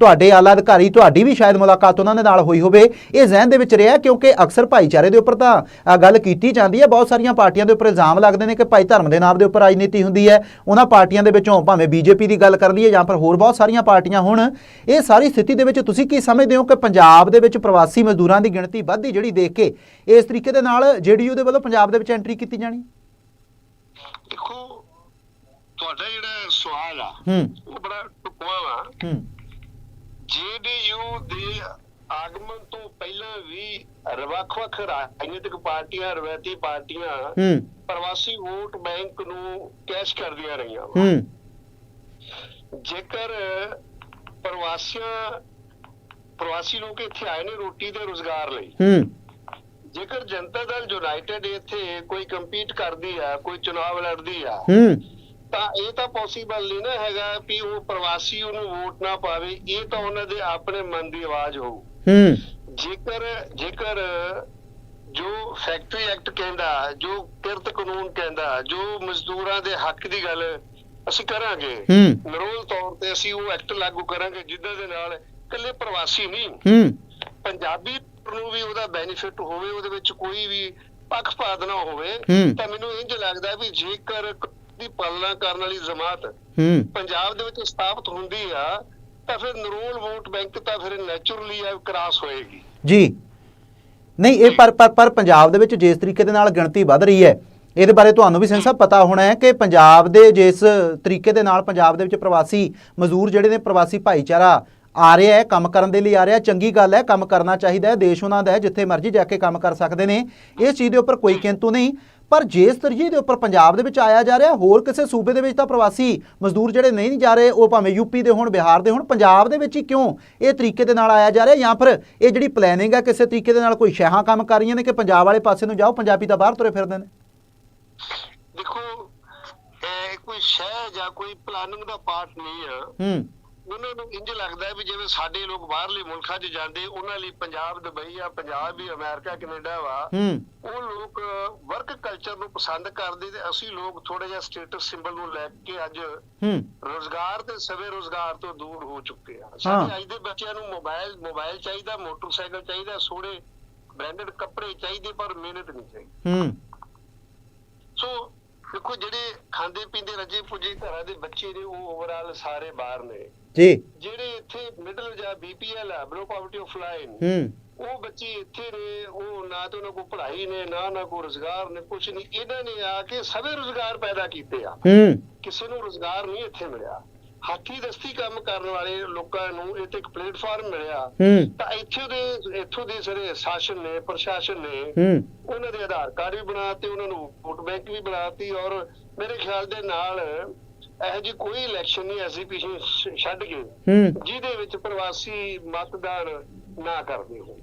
ਤੁਹਾਡੇ ਆਲਾ ਅਧਿਕਾਰੀ ਤੁਹਾਡੀ ਵੀ ਸ਼ਾਇਦ ਮੁਲਾਕਾਤ ਉਹਨਾਂ ਦੇ ਨਾਲ ਹੋਈ ਹੋਵੇ। ਇਹ ਜ਼ਿਹਨ ਦੇ ਵਿੱਚ ਰਿਹਾ ਕਿਉਂਕਿ ਅਕਸਰ ਭਾਈਚਾਰੇ ਦੇ ਉੱਪਰ ਤਾਂ ਗੱਲ ਕੀਤੀ ਜਾਂਦੀ ਹੈ। ਬਹੁਤ ਸਾਰੀਆਂ ਪਾਰਟੀਆਂ ਦੇ ਉੱਪਰ ਇਲਜ਼ਾਮ ਲੱਗਦੇ ਨੇ ਕਿ ਭਾਈ ਧਰਮ ਦੇ ਨਾਮ ਦੇ ਉੱਪਰ ਰਾਜਨੀਤੀ ਹੁੰਦੀ ਹੈ। ਉਹਨਾਂ ਪਾਰਟੀਆਂ ਦੇ ਵਿੱਚੋਂ ਭਾਵੇਂ ਬੀਜੇਪੀ ਦੀ ਗੱਲ ਕਰ ਲਈਏ ਜਾਂ ਫਿਰ ਹੋਰ ਬਹੁਤ ਸਾਰੀਆਂ ਪਾਰਟੀਆਂ ਹੁਣ। ਇਹ ਸਾਰੀ ਸਥਿਤੀ ਦੇ ਵਿੱਚ ਤੁਸੀਂ ਕੀ ਸਮਝਦੇ ਹੋ ਕਿ ਪੰਜਾਬ ਦੇ ਵਿੱਚ ਪ੍ਰਵਾਸੀ ਮਜ਼ਦੂਰਾਂ ਦੀ ਗਿਣਤੀ ਵੱਧਦੀ ਜਿਹੜੀ ਦੇਖ ਕੇ ਇਸ ਤਰੀਕੇ ਦੇ ਨਾਲ ਜੇਡੀਯੂ ਦੇ ਵੱਲੋਂ ਪੰਜਾਬ ਦੇ ਵਿੱਚ ਐਂਟਰੀ ਕੀਤੀ ਜਾਣੀ? ਦੇਖੋ ਤੁਹਾਡਾ ਜਿਹੜਾ ਸਵਾਲ ਆ ਉਹ ਬੜਾ ਟੁਕਵਾ ਵਾ। ਹੂੰ। ਜੇਡੀਯੂ ਦੇ ਆਗਮਨ ਤੋਂ ਪਹਿਲਾਂ ਵੀ ਵੱਖ-ਵੱਖ ਰਾਜਨੀਤਿਕ ਪਾਰਟੀਆਂ ਰਵਾਇਤੀ ਪਾਰਟੀਆਂ ਹੂੰ। ਪ੍ਰਵਾਸੀ ਵੋਟ ਬੈਂਕ ਨੂੰ ਕੈਸ਼ ਕਰਦੀਆਂ ਰਹੀਆਂ ਜੇਕਰ ਪ੍ਰਵਾਸੀਆਂ ਪ੍ਰਵਾਸੀ ਲੋਕ ਇੱਥੇ ਆਏ ਨੇ ਰੋਟੀ ਤੇ ਰੋਜ਼ਗਾਰ ਲਈ। ਹੂੰ। ਜੇਕਰ ਜਨਤਾ ਦਲ ਯੂਨਾਈਟਿਡ ਇੱਥੇ ਕੋਈ ਕੰਪੀਟ ਕਰਦੀ ਆ ਕੋਈ ਚੁਣਾਵ ਲੜਦੀ ਆ ਹੂੰ। ਤਾਂ ਇਹ ਤਾਂ ਪੋਸੀਬਲ ਨਹੀਂ ਨਾ ਹੈਗਾ ਵੀ ਉਹ ਪ੍ਰਵਾਸੀ ਉਹਨੂੰ ਵੋਟ ਨਾ ਪਾਵੇ। ਇਹ ਤਾਂ ਉਹਨਾਂ ਦੇ ਆਪਣੇ ਮਨ ਦੀ ਆਵਾਜ਼ ਹੋਊ। ਹੂੰ। ਜੇਕਰ ਜੇਕਰ ਜੋ ਫੈਕਟਰੀ ਐਕਟ ਕਹਿੰਦਾ ਜੋ ਕਿਰਤ ਕਾਨੂੰਨ ਕਹਿੰਦਾ ਜੋ ਮਜ਼ਦੂਰਾਂ ਦੇ ਹੱਕ ਦੀ ਗੱਲ ਅਸੀਂ ਕਰਾਂਗੇ ਨਰੋਲ ਤੌਰ ਤੇ ਅਸੀਂ ਉਹ ਐਕਟ ਲਾਗੂ ਕਰਾਂਗੇ ਜਿੱਦਾਂ ਦੇ ਨਾਲ ਇਕੱਲੇ ਪ੍ਰਵਾਸੀ ਨਹੀਂ ਹੂੰ। ਪੰਜਾਬੀ ਨੂੰ ਵੀ ਉਹਦਾ ਬੈਨੀਫਿਟ ਹੋਵੇ ਉਹਦੇ ਵਿੱਚ ਕੋਈ ਵੀ ਪੱਖਪਾਤ ਨਾ ਹੋਵੇ। ਤਾਂ ਮੈਨੂੰ ਇੰਜ ਲੱਗਦਾ ਵੀ ਜੇਕਰ ਦੀ ਪਾਲਣਾ ਕਰਨ ਵਾਲੀ ਜਮਾਤ ਹੂੰ। ਪੰਜਾਬ ਦੇ ਵਿੱਚ ਸਥਾਪਿਤ ਹੁੰਦੀ ਆ ਤਾਂ ਫਿਰ ਨਰੋਲ ਵੋਟ ਬੈਂਕ ਤਾਂ ਫਿਰ ਨੇਚਰਲੀ ਆ ਕ੍ਰਾਸ ਹੋਏਗੀ। ਜੀ। ਨਹੀਂ ਇਹ ਪਰ ਪਰ ਪਰ ਪੰਜਾਬ ਦੇ ਵਿੱਚ ਜਿਸ ਤਰੀਕੇ ਦੇ ਨਾਲ ਗਿਣਤੀ ਵੱਧ ਰਹੀ ਹੈ ਇਹਦੇ ਬਾਰੇ ਤੁਹਾਨੂੰ ਵੀ ਸੰਸਾ ਪਤਾ ਹੋਣਾ ਹੈ ਕਿ ਪੰਜਾਬ ਦੇ ਜਿਸ ਤਰੀਕੇ ਦੇ ਨਾਲ ਪੰਜਾਬ ਦੇ ਵਿੱਚ ਪ੍ਰਵਾਸੀ ਮਜ਼ਦੂਰ ਜਿਹੜੇ ਨੇ ਪ੍ਰਵਾਸੀ ਭਾਈਚਾਰਾ ਆ ਰਿਹਾ ਹੈ ਕੰਮ ਕਰਨ ਦੇ ਲਈ ਆ ਰਿਹਾ ਚੰਗੀ ਗੱਲ ਹੈ ਕੰਮ ਕਰਨਾ ਚਾਹੀਦਾ ਹੈ ਦੇਸ਼ ਉਹਨਾਂ ਦਾ ਹੈ ਜਿੱਥੇ ਮਰਜ਼ੀ ਜਾ ਕੇ ਕੰਮ ਕਰ ਸਕਦੇ ਨੇ। ਇਸ ਚੀਜ਼ ਦੇ ਉੱਪਰ ਕੋਈ ਕਿੰਤੂ ਨਹੀਂ। ਪਰ ਜਿਸ ਤਰਜੀਹ ਦੇ ਉੱਪਰ ਪੰਜਾਬ ਦੇ ਵਿੱਚ ਆਇਆ ਜਾ ਰਿਹਾ ਹੋਰ ਕਿਸੇ ਸੂਬੇ ਦੇ ਵਿੱਚ ਤਾਂ ਪ੍ਰਵਾਸੀ ਮਜ਼ਦੂਰ ਜਿਹੜੇ ਨਹੀਂ ਜਾ ਰਹੇ ਉਹ ਭਾਵੇਂ ਯੂਪੀ ਦੇ ਹੋਣ ਬਿਹਾਰ ਦੇ ਹੋਣ ਪੰਜਾਬ ਦੇ ਵਿੱਚ ਹੀ ਕਿਉਂ ਇਹ ਤਰੀਕੇ ਦੇ ਨਾਲ ਆਇਆ ਜਾ ਰਿਹਾ? ਜਾਂ ਫਿਰ ਇਹ ਜਿਹੜੀ ਪਲੈਨਿੰਗ ਹੈ ਕਿਸੇ ਤਰੀਕੇ ਦੇ ਨਾਲ ਕੋਈ ਸ਼ਹਿਹਾਂ ਕੰਮ ਕਰ ਰਹੀਆਂ ਨੇ ਕਿ ਪੰਜਾਬ ਵਾਲੇ ਪਾਸੇ ਨੂੰ ਜਾਓ ਪੰਜਾਬੀ ਤਾਂ ਬਾਹਰ ਤੁਰੇ ਫਿਰਦੇ ਨੇ। ਦੇਖੋ ਇਹ ਕੋਈ ਸ਼ਹਿ ਜਾਂ ਕੋਈ ਪਲਾਨਿੰਗ ਦਾ ਪਾਰਟ ਨਹੀਂ ਆ। ਹੂੰ। ਉਹਨਾਂ ਨੂੰ ਇੰਜ ਲੱਗਦਾ ਵੀ ਜਿਵੇਂ ਸਾਡੇ ਲੋਕ ਬਾਹਰਲੇ ਮੁਲਕਾਂ 'ਚ ਜਾਂਦੇ ਉਹਨਾਂ ਲਈ ਪੰਜਾਬ ਦੁਬਈ ਆ ਪੰਜਾਬ ਵੀ ਅਮਰੀਕਾ ਕੈਨੇਡਾ ਵਾ ਉਹ ਲੋਕ ਵਰਕ ਕਲਚਰ ਨੂੰ ਪਸੰਦ ਕਰਦੇ ਤੇ ਅਸੀਂ ਲੋਕ ਥੋੜਾ ਜਿਹਾ ਸਟੇਟਸ ਸਿੰਬਲ ਨੂੰ ਲੈ ਕੇ ਅੱਜ ਰੋਜ਼ਗਾਰ ਤੇ ਸਵੇ ਰੋਜ਼ਗਾਰ ਤੋਂ ਦੂਰ ਹੋ ਚੁੱਕੇ ਆ। ਸਾਡੇ ਅੱਜ ਦੇ ਬੱਚਿਆਂ ਨੂੰ ਮੋਬਾਈਲ ਮੋਬਾਈਲ ਚਾਹੀਦਾ ਮੋਟਰਸਾਈਕਲ ਚਾਹੀਦਾ ਸੋਹਣੇ ਬ੍ਰਾਂਡਡ ਕੱਪੜੇ ਚਾਹੀਦੇ ਪਰ ਮਿਹਨਤ ਨਹੀਂ ਚਾਹੀਦੀ। ਸੋ ਦੇਖੋ ਜਿਹੜੇ ਖਾਂਦੇ ਪੀਂਦੇ ਰੱਜੇ ਪੁੱਜੇ ਘਰਾਂ ਦੇ ਬੱਚੇ ਨੇ ਉਹ ਓਵਰਆਲ ਸਾਰੇ ਬਾਹਰ ਨੇ। ਜੀ। ਜਿਹੜੇ ਇੱਥੇ ਮਿਡਲ ਜਾਂ ਬੀਪੀਐਲ ਆ ਬਲੋ ਪਾਵਰਟੀ ਆਫ ਲਾਈਨ ਹੂੰ। ਉਹ ਬੱਚੇ ਇੱਥੇ ਨੇ ਉਹ ਨਾ ਤਾਂ ਉਹਨਾਂ ਕੋਲ ਪੜ੍ਹਾਈ ਨੇ ਨਾ ਨਾ ਕੋਈ ਰੋਜ਼ਗਾਰ ਨੇ ਕੁਛ ਨਹੀਂ। ਇਹਨਾਂ ਨੇ ਆ ਕੇ ਸਵੇ ਰੋਜ਼ਗਾਰ ਪੈਦਾ ਕੀਤੇ ਆ। ਹੂੰ। ਕਿਸੇ ਨੂੰ ਰੋਜ਼ਗਾਰ ਨਹੀਂ ਇੱਥੇ ਮਿਲਿਆ। ਹੱਥੀ ਦਸਤੀ ਕੰਮ ਕਰਨ ਵਾਲੇ ਲੋਕਾਂ ਨੂੰ ਇੱਥੇ ਇੱਕ ਪਲੇਟਫਾਰਮ ਮਿਲਿਆ। ਹੂੰ। ਤਾਂ ਇੱਥੇ ਦੇ ਇੱਥੋਂ ਦੇ ਸਾਰੇ ਸ਼ਾਸਨ ਨੇ ਪ੍ਰਸ਼ਾਸਨ ਨੇ ਹੂੰ। ਉਹਨਾਂ ਦੇ ਆਧਾਰ ਕਾਰਡ ਵੀ ਬਣਾਤੇ ਉਹਨਾਂ ਨੂੰ ਵੋਟ ਬੈਂਕ ਵੀ ਬਣਾਤੀ ਔਰ ਮੇਰੇ ਖਿਆਲ ਦੇ ਨਾਲ ਇਹੋ ਜਿਹੀ ਕੋਈ ਇਲੈਕਸ਼ਨ ਨਹੀਂ ਐਸੀ ਪਿਛੇ ਛੱਡ ਕੇ ਜਿਹਦੇ ਵਿੱਚ ਪ੍ਰਵਾਸੀ ਮਤਦਾਨ ਨਾ ਕਰਦੇ ਹੋ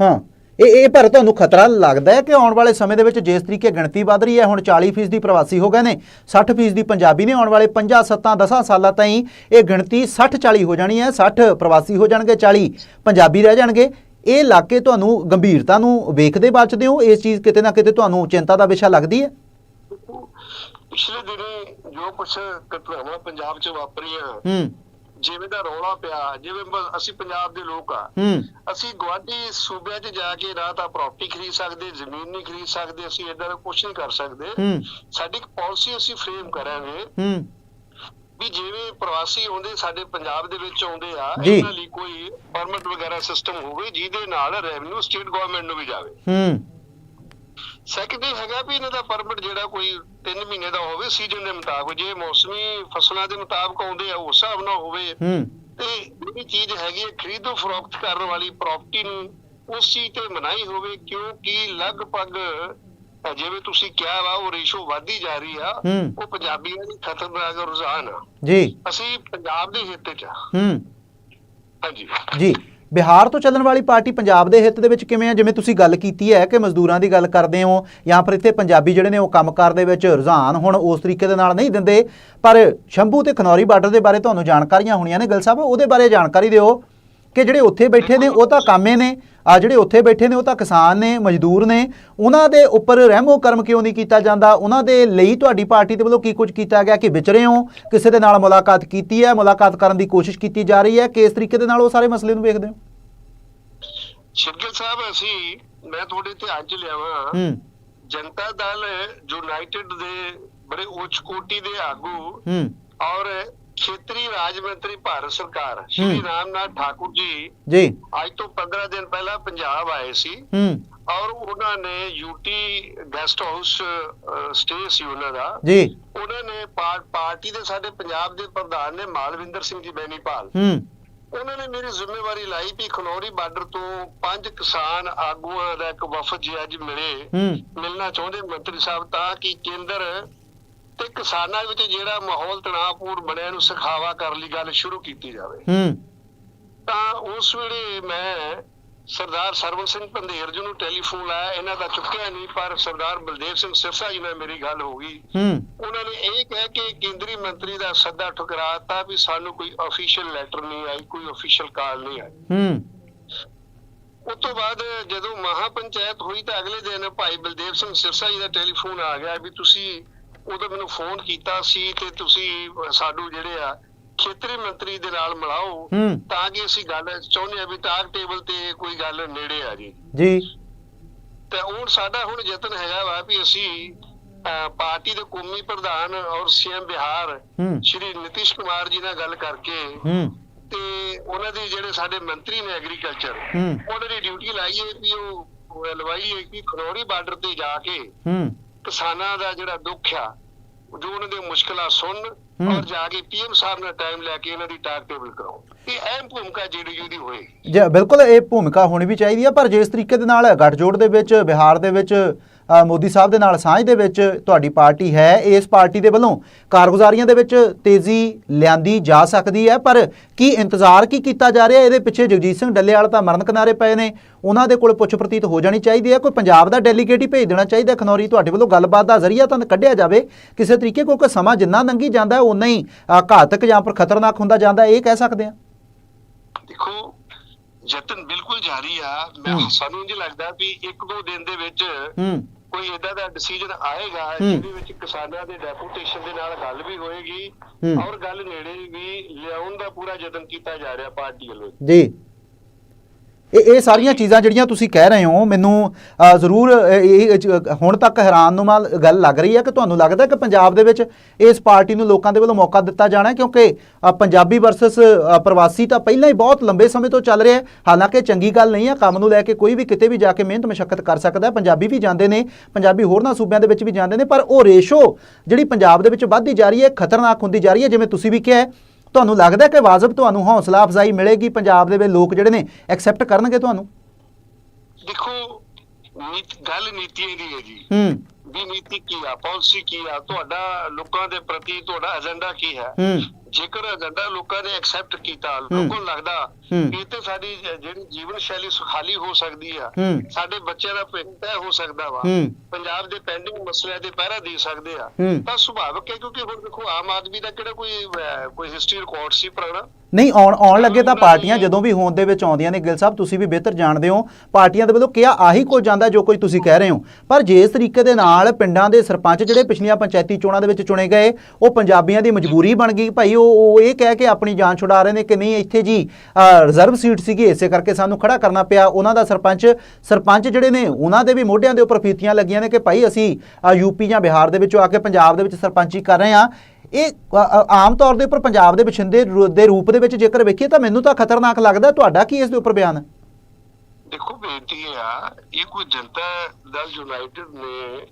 ਹਾਂ ਇਹ ਇਹ ਪਰ ਤੁਹਾਨੂੰ ਖਤਰਾ ਲੱਗਦਾ ਹੈ ਕਿ ਆਉਣ ਵਾਲੇ ਸਮੇਂ ਦੇ ਵਿੱਚ ਜਿਸ ਤਰੀਕੇ ਗਿਣਤੀ ਵੱਧ ਰਹੀ ਹੈ ਹੁਣ 40% ਦੀ ਪ੍ਰਵਾਸੀ ਹੋ ਗਏ ਨੇ 60% ਦੀ ਪੰਜਾਬੀ ਨੇ ਆਉਣ ਵਾਲੇ 5 7 10 ਸਾਲਾਂ ਤਾਈਂ ਇਹ ਗਿਣਤੀ 60 40 ਹੋ ਜਾਣੀ ਹੈ 60 ਪ੍ਰਵਾਸੀ ਹੋ ਜਾਣਗੇ 40 ਪੰਜਾਬੀ ਰਹਿ ਜਾਣਗੇ। ਇਹ ਇਲਾਕੇ ਤੁਹਾਨੂੰ ਗੰਭੀਰਤਾ ਨੂੰ ਵੇਖਦੇ ਬਚਦੇ ਹੋ ਇਸ ਚੀਜ਼ ਕਿਤੇ ਨਾ ਕਿਤੇ ਤੁਹਾਨੂੰ ਚਿੰਤਾ ਦਾ ਵਿਸ਼ਾ ਲੱਗਦੀ ਹੈ। ਪਿਛਲੇ ਦਿਨੀ ਜੋ ਕੁਝ ਘਟਨਾਵਾਂ ਪੰਜਾਬ 'ਚ ਵਾਪਰੀਆਂ ਹੂੰ। ਜਿਵੇਂ ਦਾ ਰੌਲਾ ਪਿਆ ਜਿਵੇਂ ਬ- ਅਸੀਂ ਪੰਜਾਬ ਦੇ ਲੋਕ ਆ। ਹੂੰ। ਅਸੀਂ ਗੁਆਂਢੀ ਸੂਬਿਆਂ 'ਚ ਜਾ ਕੇ ਨਾ ਤਾਂ ਪ੍ਰਾਪਰਟੀ ਖਰੀਦ ਸਕਦੇ ਜ਼ਮੀਨ ਨਹੀਂ ਖਰੀਦ ਸਕਦੇ ਅਸੀਂ ਏਦਾਂ ਦਾ ਕੁਝ ਨਹੀਂ ਕਰ ਸਕਦੇ। ਹੂੰ। ਸਾਡੀ ਇੱਕ ਪਾਲਿਸੀ ਅਸੀਂ ਫਰੇਮ ਕਰਾਂਗੇ। ਹੂੰ। ਵੀ ਜਿਵੇਂ ਪ੍ਰਵਾਸੀ ਆਉਂਦੇ ਸਾਡੇ ਪੰਜਾਬ ਦੇ ਵਿੱਚ ਆਉਂਦੇ ਆ ਜੀ। ਇਹਨਾਂ ਲਈ ਕੋਈ ਪਰਮਿਟ ਵਗੈਰਾ ਸਿਸਟਮ ਹੋਵੇ ਜਿਹਦੇ ਨਾਲ ਰੈਵਨਿਊ ਸਟੇਟ ਗਵਰਨਮੈਂਟ ਨੂੰ ਵੀ ਜਾਵੇ। ਹੂੰ। ਸੈਕੰਡ ਹੈਗਾ ਵੀ ਇਹਨਾਂ ਦਾ ਪਰਮਿਟ ਜਿਹੜਾ ਕੋਈ 3 ਮਹੀਨੇ ਦਾ ਹੋਵੇ ਸੀਜ਼ਨ ਦੇ ਮੁਤਾਬਕ। ਜੇ ਮੌਸਮੀ ਫਸਲਾਂ ਦੇ ਮੁਤਾਬਕ ਆਉਂਦੇ ਆ ਉਸ ਹਿਸਾਬ ਨਾਲ ਹੋਵੇ। ਤੇ ਜਿਹੜੀ ਚੀਜ਼ ਹੈਗੀ ਹੈ ਖਰੀਦੋ ਫਰੋਖਤ ਕਰਨ ਵਾਲੀ ਪ੍ਰਾਪਰਟੀ ਨੂੰ ਉਸ ਚੀਜ਼ ਤੇ ਮਨਾਹੀ ਹੋਵੇ ਕਿਉਂਕਿ ਲਗਭਗ ਜਿਵੇਂ ਤੁਸੀਂ ਕਿਹਾ ਵਾ ਉਹ ਰੇਸ਼ੋ ਵਧਦੀ ਜਾ ਰਹੀ ਆ। ਉਹ ਪੰਜਾਬੀਆਂ ਦੀ ਖਤਰਨਾਕ ਰੁਝਾਨ ਆ। ਜੀ। ਅਸੀਂ ਪੰਜਾਬ ਦੇ ਹਿੱਤ 'ਚ ਆ। ਹੂੰ। ਹਾਂਜੀ। ਜੀ। ਬਿਹਾਰ ਤੋਂ ਚੱਲਣ ਵਾਲੀ ਪਾਰਟੀ ਪੰਜਾਬ ਦੇ ਹਿੱਤ ਦੇ ਵਿੱਚ ਕਿਵੇਂ ਆ? ਜਿਵੇਂ ਤੁਸੀਂ ਗੱਲ ਕੀਤੀ ਹੈ ਕਿ ਮਜ਼ਦੂਰਾਂ ਦੀ ਗੱਲ ਕਰਦੇ ਹੋ ਜਾਂ ਫਿਰ ਇੱਥੇ ਪੰਜਾਬੀ ਜਿਹੜੇ ਨੇ ਉਹ ਕੰਮਕਾਰ ਦੇ ਵਿੱਚ ਰੁਝਾਨ ਹੁਣ ਉਸ ਤਰੀਕੇ ਦੇ ਨਾਲ ਨਹੀਂ ਦਿੰਦੇ। ਪਰ ਸ਼ੰਭੂ ਤੇ ਖਨੌਰੀ ਬਾਰਡਰ ਦੇ ਬਾਰੇ ਤੁਹਾਨੂੰ ਜਾਣਕਾਰੀਆਂ ਹੋਣੀਆਂ ਨੇ। ਗਿਲ ਸਾਹਿਬ, ਉਹਦੇ ਬਾਰੇ ਜਾਣਕਾਰੀ ਦਿਓ। ਕਿ ਜਿਹੜੇ ਉੱਥੇ ਬੈਠੇ ਨੇ ਉਹ ਤਾਂ ਕਾਮੇ ਨੇ ਆ ਜਿਹੜੇ ਉੱਥੇ ਬੈਠੇ ਨੇ ਉਹ ਤਾਂ ਕਿਸਾਨ ਨੇ ਮਜ਼ਦੂਰ ਨੇ ਉਹਨਾਂ ਦੇ ਉੱਪਰ ਰਹਿਮੋ ਕਰਮ ਕਿਉਂ ਨਹੀਂ ਕੀਤਾ ਜਾਂਦਾ? ਉਹਨਾਂ ਦੇ ਲਈ ਤੁਹਾਡੀ ਪਾਰਟੀ ਦੇ ਵੱਲੋਂ ਕੀ ਕੁਝ ਕੀਤਾ ਗਿਆ ਕਿ ਵਿਚਰੇ ਹੋ? ਕਿਸੇ ਦੇ ਨਾਲ ਮੁਲਾਕਾਤ ਕੀਤੀ ਹੈ ਮੁਲਾਕਾਤ ਕਰਨ ਦੀ ਕੋਸ਼ਿਸ਼ ਕੀਤੀ ਜਾ ਰਹੀ ਹੈ? ਕਿਸ ਤਰੀਕੇ ਦੇ ਨਾਲ ਉਹ ਸਾਰੇ ਮਸਲੇ ਨੂੰ ਵੇਖਦੇ ਹੋ? ਸ਼ਿਰਗਲ ਸਾਹਿਬ ਅਸੀਂ ਮੈਂ ਤੁਹਾਡੇ ਧਿਆਨ 'ਚ ਲਿਆਵਾਂ। ਹੂੰ। ਜਨਤਾ ਦਲ ਯੂਨਾਈਟਿਡ ਦੇ ਬੜੇ ਉੱਚ ਕੋਟੀ ਦੇ ਆਗੂ ਹੂੰ। ਔਰ ਖੇਤਰੀ ਰਾਜ ਮੰਤਰੀ ਭਾਰਤ ਸਰਕਾਰ ਸ਼੍ਰੀ। ਰਾਮਨਾਥ ਠਾਕੁਰ ਜੀ ਜੀ। ਅੱਜ ਤੋਂ 15 ਦਿਨ ਪਹਿਲਾਂ ਪੰਜਾਬ ਆਏ ਸੀ। ਹੂੰ। ਔਰ ਉਹਨਾਂ ਨੇ ਯੂਟੀ ਗੈਸਟ ਹਾਊਸ ਸਟੇ ਸੀ ਉਹਨਾਂ ਦਾ। ਜੀ। ਉਹਨਾਂ ਨੇ ਪਾਰਟੀ ਦੇ ਸਾਡੇ ਪੰਜਾਬ ਦੇ ਪ੍ਰਧਾਨ ਨੇ ਮਾਲਵਿੰਦਰ ਸਿੰਘ ਜੀ ਬੈਨੀਪਾਲ। ਹੂੰ। ਉਹਨਾਂ ਨੇ ਮੇਰੀ ਜ਼ਿੰਮੇਵਾਰੀ ਲਾਈ ਵੀ ਖਨੌਰੀ ਬਾਰਡਰ ਤੋਂ ਪੰਜ ਕਿਸਾਨ ਆਗੂਆਂ ਦਾ ਇੱਕ ਵਫਦ ਜੀ ਅੱਜ ਮਿਲੇ। ਮਿਲਣਾ ਚਾਹੁੰਦੇ ਮੰਤਰੀ ਸਾਹਿਬ ਤਾਂ ਕਿ ਕੇਂਦਰ ਤੇ ਕਿਸਾਨਾਂ ਵਿੱਚ ਜਿਹੜਾ ਮਾਹੌਲ ਤਣਾਅਪੂਰਨ ਬਣਿਆ ਨੂੰ ਸਖਾਵਾ ਕਰਨ ਲਈ ਗੱਲ ਸ਼ੁਰੂ ਕੀਤੀ ਜਾਵੇ। ਹੂੰ। ਤਾਂ ਉਸ ਵੇਲੇ ਮੈਂ ਸਰਦਾਰ ਸਰਵਨ ਸਿੰਘ ਪੰਧੇਰ ਜੀ ਨੂੰ ਟੈਲੀਫੋਨ ਲਾਇਆ ਇਹਨਾਂ ਦਾ ਚੁੱਕਿਆ ਨਹੀਂ ਪਰ ਸਰਦਾਰ ਬਲਦੇਵ ਸਿੰਘ ਸਿਰਸਾ ਜੀ ਨਾਲ ਮੇਰੀ ਗੱਲ ਹੋ ਗਈ। ਹੂੰ। ਉਹਨਾਂ ਨੇ ਇਹ ਕਹਿ ਕੇ ਕੇਂਦਰੀ ਮੰਤਰੀ ਦਾ ਸੱਦਾ ਠੁਕਰਾਤਾ ਵੀ ਸਾਨੂੰ ਕੋਈ ਅਫੀਸ਼ੀਅਲ ਲੈਟਰ ਨਹੀਂ ਆਈ ਕੋਈ ਅਫੀਸ਼ੀਅਲ ਕਾਲ ਨਹੀਂ ਆਈ। ਹੂੰ। ਉਸ ਤੋਂ ਬਾਅਦ ਜਦੋਂ ਮਹਾ ਪੰਚਾਇਤ ਹੋਈ ਤਾਂ ਅਗਲੇ ਦਿਨ ਭਾਈ ਬਲਦੇਵ ਸਿੰਘ ਸਿਰਸਾ ਜੀ ਦਾ ਟੈਲੀਫੋਨ ਆ ਗਿਆ ਵੀ ਤੁਸੀਂ ਉਦੋਂ ਮੈਨੂੰ ਫੋਨ ਕੀਤਾ ਸੀ ਤੇ ਤੁਸੀਂ ਸਾਨੂੰ ਜਿਹੜੇ ਆ ਖੇਤਰੀ ਮੰਤਰੀ ਦੇ ਨਾਲ ਮਿਲਾਓ। ਤਾਂ ਕਿ ਅਸੀਂ ਗੱਲ ਚਾਹੁੰਦੇ ਆ ਵੀ ਤਾਕ ਟੇਬਲ ਤੇ ਕੋਈ ਗੱਲ ਨੇੜੇ ਆ ਜੀ। ਜੀ। ਤੇ ਹੁਣ ਸਾਡਾ ਹੁਣ ਯਤਨ ਹੈਗਾ ਵਾ ਵੀ ਅਸੀਂ ਪਾਰਟੀ ਦੇ ਕੌਮੀ ਪ੍ਰਧਾਨ ਔਰ ਸੀਐਮ ਬਿਹਾਰ ਸ਼੍ਰੀ ਨਿਤਿਸ਼ ਕੁਮਾਰ ਜੀ ਨਾਲ ਗੱਲ ਕਰਕੇ ਤੇ ਉਹਨਾਂ ਦੇ ਜਿਹੜੇ ਸਾਡੇ ਮੰਤਰੀ ਨੇ ਐਗਰੀਕਲਚਰ ਉਹਨਾਂ ਦੀ ਡਿਊਟੀ ਲਾਈ ਹੈ ਵੀ ਉਹ ਲਵਾਈ ਹੈ ਕਿ ਖਨੌਰੀ ਬਾਰਡਰ ਤੇ ਜਾ ਕੇ ਕਿਸਾਨਾਂ ਦਾ ਜਿਹੜਾ ਦੁੱਖ ਆ ਜੋ ਉਹਨਾਂ ਦੀਆਂ ਮੁਸ਼ਕਲਾਂ ਸੁਣਨ। ਔਰ ਜਾ ਕੇ ਪੀਐਮ ਸਾਹਿਬ ਨਾਲ ਟਾਈਮ ਲੈ ਕੇ ਇਹਨਾਂ ਦੀ ਟਾਕ ਟੇਬਲ ਕਰਾਓ ਇਹ ਅਹਿਮ ਭੂਮਿਕਾ ਜਿਹੜੀ ਦੀ ਹੋਏਗੀ ਜੀ ਬਿਲਕੁਲ ਇਹ ਭੂਮਿਕਾ ਹੋਣੀ ਵੀ ਚਾਹੀਦੀ ਹੈ ਪਰ ਜਿਸ ਤਰੀਕੇ ਦੇ ਨਾਲ ਗੱਠਜੋੜ ਦੇ ਵਿੱਚ ਬਿਹਾਰ ਦੇ ਵਿੱਚ ਮੋਦੀ ਸਾਹਿਬ ਦੇ ਨਾਲ ਸਾਂਝ ਦੇ ਵਿੱਚ ਤੁਹਾਡੀ ਪਾਰਟੀ ਹੈ। ਇਸ ਪਾਰਟੀ ਦੇ ਵੱਲੋਂ ਕਾਰਗੁਜ਼ਾਰੀਆਂ ਦੇ ਵਿੱਚ ਤੇਜ਼ੀ ਲਿਆਂਦੀ ਜਾ ਸਕਦੀ ਹੈ। ਪਰ ਕੀ ਇੰਤਜ਼ਾਰ ਕੀ ਕੀਤਾ ਜਾ ਰਿਹਾ? ਇਹਦੇ ਪਿੱਛੇ ਜਗਜੀਤ ਸਿੰਘ ਡੱਲੇਵਾਲ ਤਾਂ ਮਰਨ ਕਿਨਾਰੇ ਪਏ ਨੇ। ਉਹਨਾਂ ਦੇ ਕੋਲ ਪੁੱਛ ਪ੍ਰਤੀਤ ਹੋ ਜਾਣੀ ਚਾਹੀਦੀ ਹੈ। ਕੋਈ ਪੰਜਾਬ ਦਾ ਡੈਲੀਗੇਟ ਹੀ ਭੇਜ ਦੇਣਾ ਚਾਹੀਦਾ। ਖਨੌਰੀ ਤੁਹਾਡੇ ਵੱਲੋਂ ਗੱਲਬਾਤ ਦਾ ਜ਼ਰੀਆ ਤਾਂ ਕੱਢਿਆ ਜਾਵੇ। ਕਿਸੇ ਤਰੀਕੇ ਕਿਉਂਕਿ ਸਮਾਂ ਜਿੰਨਾ ਲੰਘੀ ਜਾਂਦਾ ਉਨਾ ਹੀ ਘਾਤਕ ਜਾਂ ਫਿਰ ਖਤਰਨਾਕ ਹੁੰਦਾ ਜਾਂਦਾ। ਇਹ ਕਹਿ ਸਕਦੇ ਹਾਂ। ਦੇਖੋ ਯਤਨ ਬਿਲਕੁਲ ਜਾਰੀ ਆ। ਮੈਂ। ਸਾਨੂੰ ਇੰਜ ਲੱਗਦਾ ਵੀ ਇੱਕ ਦੋ ਦਿਨ ਦੇ ਵਿੱਚ ਕੋਈ ਇਦਾਂ ਦਾ ਡਿਸੀਜਨ ਆਏਗਾ। ਜਿਹਦੇ ਵਿੱਚ ਕਿਸਾਨਾਂ ਦੇ ਡੈਪੂਟੇਸ਼ਨ ਦੇ ਨਾਲ ਗੱਲ ਵੀ ਹੋਏਗੀ। ਔਰ ਗੱਲ ਨੇੜੇ ਵੀ ਲਿਆਉਣ ਦਾ ਪੂਰਾ ਯਤਨ ਕੀਤਾ ਜਾ ਰਿਹਾ ਪਾਰਟੀ ਵੱਲੋਂ ਜੀ ਇਹ ਇਹ ਸਾਰੀਆਂ ਚੀਜ਼ਾਂ ਜਿਹੜੀਆਂ ਤੁਸੀਂ ਕਹਿ ਰਹੇ ਹੋ, ਮੈਨੂੰ ਜ਼ਰੂਰ ਇਹ ਹੁਣ ਤੱਕ ਹੈਰਾਨਨੁਮਾ ਗੱਲ ਲੱਗ ਰਹੀ ਹੈ ਕਿ ਤੁਹਾਨੂੰ ਲੱਗਦਾ ਕਿ ਪੰਜਾਬ ਦੇ ਵਿੱਚ ਇਸ ਪਾਰਟੀ ਨੂੰ ਲੋਕਾਂ ਦੇ ਵੱਲੋਂ ਮੌਕਾ ਦਿੱਤਾ ਜਾਣਾ ਕਿਉਂਕਿ ਪੰਜਾਬੀ ਵਰਸਸ ਪ੍ਰਵਾਸੀ ਤਾਂ ਪਹਿਲਾਂ ਹੀ ਬਹੁਤ ਲੰਬੇ ਸਮੇਂ ਤੋਂ ਚੱਲ ਰਿਹਾ ਹੈ। ਹਾਲਾਂਕਿ ਚੰਗੀ ਗੱਲ ਨਹੀਂ ਹੈ, ਕੰਮ ਨੂੰ ਲੈ ਕੇ ਕੋਈ ਵੀ ਕਿਤੇ ਵੀ ਜਾ ਕੇ ਮਿਹਨਤ ਮਸ਼ੱਕਤ ਕਰ ਸਕਦਾ ਹੈ। ਪੰਜਾਬੀ ਵੀ ਜਾਂਦੇ ਨੇ, ਪੰਜਾਬੀ ਹੋਰਨਾਂ ਸੂਬਿਆਂ ਦੇ ਵਿੱਚ ਵੀ ਜਾਂਦੇ ਨੇ, ਪਰ ਉਹ ਰੇਸ਼ੋ ਜਿਹੜੀ ਪੰਜਾਬ ਦੇ ਵਿੱਚ ਵੱਧਦੀ ਜਾ ਰਹੀ ਹੈ ਖਤਰਨਾਕ ਹੁੰਦੀ ਜਾ ਰਹੀ ਹੈ, ਜਿਵੇਂ ਤੁਸੀਂ ਵੀ ਕਿਹਾ ਤੁਹਾਨੂੰ ਲੱਗਦਾ ਕਿ ਵਾਜਬ ਤੁਹਾਨੂੰ ਹੌਸਲਾ ਅਫਜ਼ਾਈ ਮਿਲੇਗੀ? ਪੰਜਾਬ ਦੇ ਵਿੱਚ ਲੋਕ ਜਿਹੜੇ ਨੇ ਐਕਸੈਪਟ ਕਰਨਗੇ ਤੁਹਾਨੂੰ? ਦੇਖੋ ਗੱਲ ਨੀਤੀਆਂ ਦੀ ਹੈ ਜੀ। ਹੂੰ। ਵੀ ਨੀਤੀ ਕੀ ਆ? ਪਾਲਿਸੀ ਕੀ ਆ? ਤੁਹਾਡਾ ਲੋਕਾਂ ਦੇ ਪ੍ਰਤੀ ਤੁਹਾਡਾ ਏਜੰਡਾ ਕੀ ਹੈ? ਜੇਕਰ ਏਜੰਡਾ ਲੋਕਾਂ ਨੇ ਐਕਸੈਪਟ ਕੀਤਾ ਲੋਕਾਂ ਨੂੰ ਲੱਗਦਾ। ਕਿ ਤੇ ਸਾਡੀ ਜਿਹੜੀ ਜੀਵਨ ਸ਼ੈਲੀ ਸੁਖਾਲੀ ਹੋ ਸਕਦੀ ਆ। ਸਾਡੇ ਬੱਚਿਆਂ ਦਾ ਤੈਅ ਹੋ ਸਕਦਾ ਵਾ। ਪੰਜਾਬ ਦੇ ਪੈਂਡਿੰਗ ਮਸਲਿਆਂ ਦੇ ਪਹਿਰਾ ਦੇ ਸਕਦੇ ਆ। ਤਾਂ ਸੁਭਾਵਕ ਹੈ ਕਿਉਂਕਿ ਹੁਣ ਦੇਖੋ ਆਮ ਆਦਮੀ ਦਾ ਕਿਹੜਾ ਕੋਈ ਕੋਈ ਹਿਸਟਰੀ ਰਿਕਾਰਡ ਸੀ ਪੁਰਾਣਾ? ਨਹੀਂ ਆਉਣ ਆਉਣ ਲੱਗੇ ਤਾਂ ਪਾਰਟੀਆਂ ਜਦੋਂ ਵੀ ਹੋਂਦ ਦੇ ਵਿੱਚ ਆਉਂਦੀਆਂ ਨੇ ਗਿਲ ਸਾਹਿਬ ਤੁਸੀਂ ਵੀ ਬਿਹਤਰ ਜਾਣਦੇ ਹੋ। ਪਾਰਟੀਆਂ ਦੇ ਵੱਲੋਂ ਕਿਹਾ ਆਹੀ ਕੁਝ ਜਾਂਦਾ ਜੋ ਕੁਝ ਤੁਸੀਂ ਕਹਿ ਰਹੇ ਹੋ। ਪਰ ਜੇ ਇਸ ਤਰੀਕੇ ਦੇ ਨਾਲ ਪਿੰਡਾਂ ਦੇ ਸਰਪੰਚ ਜਿਹੜੇ ਪਿਛਲੀਆਂ ਪੰਚਾਇਤੀ ਚੋਣਾਂ ਦੇ ਵਿੱਚ ਚੁਣੇ ਗਏ, ਉਹ ਪੰਜਾਬੀਆਂ ਦੀ ਮਜਬੂਰੀ ਬਣ ਗਈ। ਭਾਈ, ਉਹ ਇਹ ਕਹਿ ਕੇ ਆਪਣੀ ਜਾਨ ਛੁਡਾ ਰਹੇ ਨੇ ਕਿ ਨਹੀਂ, ਇੱਥੇ ਜੀ ਰਿਜ਼ਰਵ ਸੀਟ ਸੀਗੀ, ਇਸੇ ਕਰਕੇ ਸਾਨੂੰ ਖੜਾ ਕਰਨਾ ਪਿਆ। ਉਹਨਾਂ ਦਾ ਸਰਪੰਚ ਸਰਪੰਚ ਜਿਹੜੇ ਨੇ, ਉਹਨਾਂ ਦੇ ਵੀ ਮੋਢਿਆਂ ਦੇ ਉੱਪਰ ਫੀਤੀਆਂ ਲੱਗੀਆਂ ਨੇ ਕਿ ਭਾਈ, ਅਸੀਂ ਯੂਪੀ ਜਾਂ ਬਿਹਾਰ ਦੇ ਵਿੱਚੋਂ ਆ ਕੇ ਪੰਜਾਬ ਦੇ ਵਿੱਚ ਸਰਪੰਚੀ ਕਰ ਰਹੇ ਹਾਂ। ਇਹ ਆਮ ਤੌਰ ਦੇ ਉੱਪਰ ਪੰਜਾਬ ਦੇ ਵਸਿੰਦੇ ਦੇ ਰੂਪ ਦੇ ਵਿੱਚ ਜੇਕਰ ਵੇਖੀਏ ਤਾਂ ਮੈਨੂੰ ਤਾਂ ਖਤਰਨਾਕ ਲੱਗਦਾ। ਤੁਹਾਡਾ ਕੀ ਇਸ ਦੇ ਉੱਪਰ ਬਿਆਨ? ਹੈ ਦੇਖੋ, ਬੇਨਤੀ ਆ, ਇਹ ਕੋਈ ਜਨਤਾ ਦਲ ਯੂਨਾਈਟਿਡ ਨੇ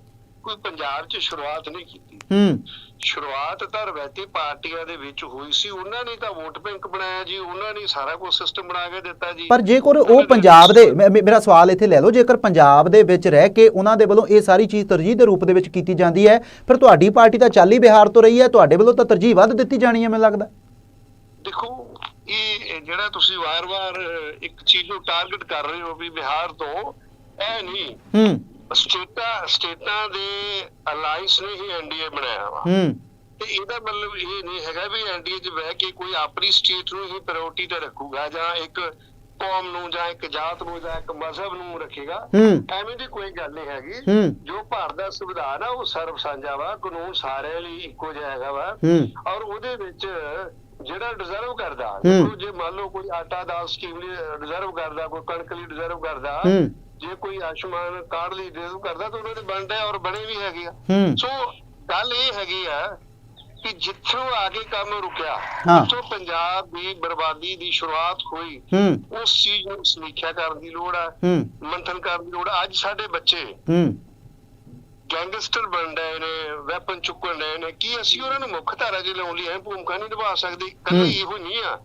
ਕੋਈ ਪੰਜਾਬ 'ਚ ਸ਼ੁਰੂਆਤ ਨਹੀਂ ਕੀਤੀ। ਹੂੰ। ਸ਼ੁਰੂਆਤ ਤਾਂ ਰਵਾਇਤੀ ਪਾਰਟੀਆਂ ਦੇ ਵਿੱਚ ਹੋਈ ਸੀ। ਉਹਨਾਂ ਨੇ ਤਾਂ ਵੋਟ ਬੈਂਕ ਬਣਾਇਆ ਜੀ। ਉਹਨਾਂ ਨੇ ਸਾਰਾ ਕੁਝ ਸਿਸਟਮ ਬਣਾ ਕੇ ਦਿੱਤਾ ਜੀ। ਪਰ ਜੇਕਰ ਉਹ ਪੰਜਾਬ ਦੇ ਮੇਰਾ ਸਵਾਲ ਇੱਥੇ ਲੈ ਲਓ। ਜੇਕਰ ਪੰਜਾਬ ਦੇ ਵਿੱਚ ਰਹਿ ਕੇ ਉਹਨਾਂ ਦੇ ਵੱਲੋਂ ਇਹ ਸਾਰੀ ਚੀਜ਼ ਤਰਜੀਹ ਦੇ ਰੂਪ ਦੇ ਵਿੱਚ ਕੀਤੀ ਜਾਂਦੀ ਹੈ ਫਿਰ ਤੁਹਾਡੀ ਪਾਰਟੀ ਤਾਂ ਚਾਲੀ ਬਿਹਾਰ ਤੋਂ ਰਹੀ ਹੈ। ਤੁਹਾਡੇ ਵੱਲੋਂ ਤਾਂ ਤਰਜੀਹ ਵੱਧ ਦਿੱਤੀ ਜਾਣੀ ਹੈ ਮੈਨੂੰ ਲੱਗਦਾ। ਦੇਖੋ ਇਹ ਜਿਹੜਾ ਤੁਸੀਂ ਵਾਰ-ਵਾਰ ਇੱਕ ਚੀਜ਼ ਨੂੰ ਟਾਰਗੇਟ ਕਰ ਰਹੇ ਹੋ ਵੀ ਬਿਹਾਰ ਤੋਂ ਇਹ ਨਹੀਂ। ਹੂੰ। ਸਟੇਟਾਂ ਸਟੇਟਾਂ ਦੇ ਅਲਾਈਅੰਸ ਨੇ ਹੀ ਐਨਡੀਏ ਬਣਾਇਆ ਵਾ। ਹੂੰ। ਤੇ ਇਹਦਾ ਮਤਲਬ ਇਹ ਨਹੀਂ ਹੈਗਾ ਵੀ ਐਨਡੀਏ 'ਚ ਬਹਿ ਕੇ ਕੋਈ ਆਪਣੀ ਸਟੇਟ ਨੂੰ ਹੀ ਪ੍ਰਾਇੋਰਟੀ ਤੇ ਰੱਖੂਗਾ ਜਾਂ ਇੱਕ ਕੌਮ ਨੂੰ ਜਾਂ ਇੱਕ ਜਾਤ ਨੂੰ ਜਾਂ ਇੱਕ ਮਜ਼ਹਬ ਨੂੰ ਰੱਖੇਗਾ। ਐਵੇਂ ਦੀ ਕੋਈ ਗੱਲ ਨਹੀਂ ਹੈਗੀ। ਜੋ ਭਾਰਤ ਦਾ ਸੰਵਿਧਾਨ ਆ ਉਹ ਸਰਬ ਸਾਂਝਾ ਵਾ ਕਾਨੂੰਨ ਸਾਰਿਆਂ ਲਈ ਇੱਕੋ ਜਿਹਾ ਹੈਗਾ ਵਾ। ਔਰ ਉਹਦੇ ਵਿੱਚ ਜਿਹੜਾ ਡਿਜ਼ਰਵ ਕਰਦਾ ਜੇ ਮੰਨ ਲਓ ਕੋਈ ਆਟਾ ਦਾਲ ਸਕੀਮ ਲਈ ਡਿਜ਼ਰਵ ਕਰਦਾ ਕੋਈ ਕਣਕ ਲਈ ਡਿਜ਼ਰਵ ਕਰਦਾ ਜੇ ਕੋਈ ਆਯੁਸ਼ਮਾਨ ਕਾਰਡ ਲਈ ਡਿਜ਼ਰਵ ਕਰਦਾ ਤਾਂ ਉਹਨਾਂ ਦੇ ਬਣਦਾ ਔਰ ਬਣੇ ਵੀ ਹੈਗੇ ਆ। ਸੋ ਗੱਲ ਇਹ ਹੈਗੀ ਆ ਕਿ ਜਿੱਥੋਂ ਆ ਕੇ ਕੰਮ ਰੁਕਿਆ। ਜਿੱਥੋਂ ਪੰਜਾਬ ਦੀ ਬਰਬਾਦੀ ਦੀ ਸ਼ੁਰੂਆਤ ਹੋਈ ਉਸ ਚੀਜ਼ ਨੂੰ ਸਮੀਖਿਆ ਕਰਨ ਦੀ ਲੋੜ ਆ ਮੰਥਨ ਕਰਨ ਦੀ ਲੋੜ ਆ। ਅੱਜ ਸਾਡੇ ਬੱਚੇ ਗੈਂਗਸਟਰ ਬਣ ਰਹੇ ਨੇ ਵੈਪਨ ਚੁੱਕਣ ਰਹੇ ਨੇ ਕੀ ਅਸੀਂ ਉਹਨਾਂ ਨੂੰ ਮੁੱਖ ਧਾਰਾ 'ਚ ਲਿਆਉਣ ਲਈ ਇਹ ਭੂਮਿਕਾ ਨਹੀਂ ਨਿਭਾ ਸਕਦੇ? ਕੱਲੀ। ਇਹੋ ਨਹੀਂ ਆ।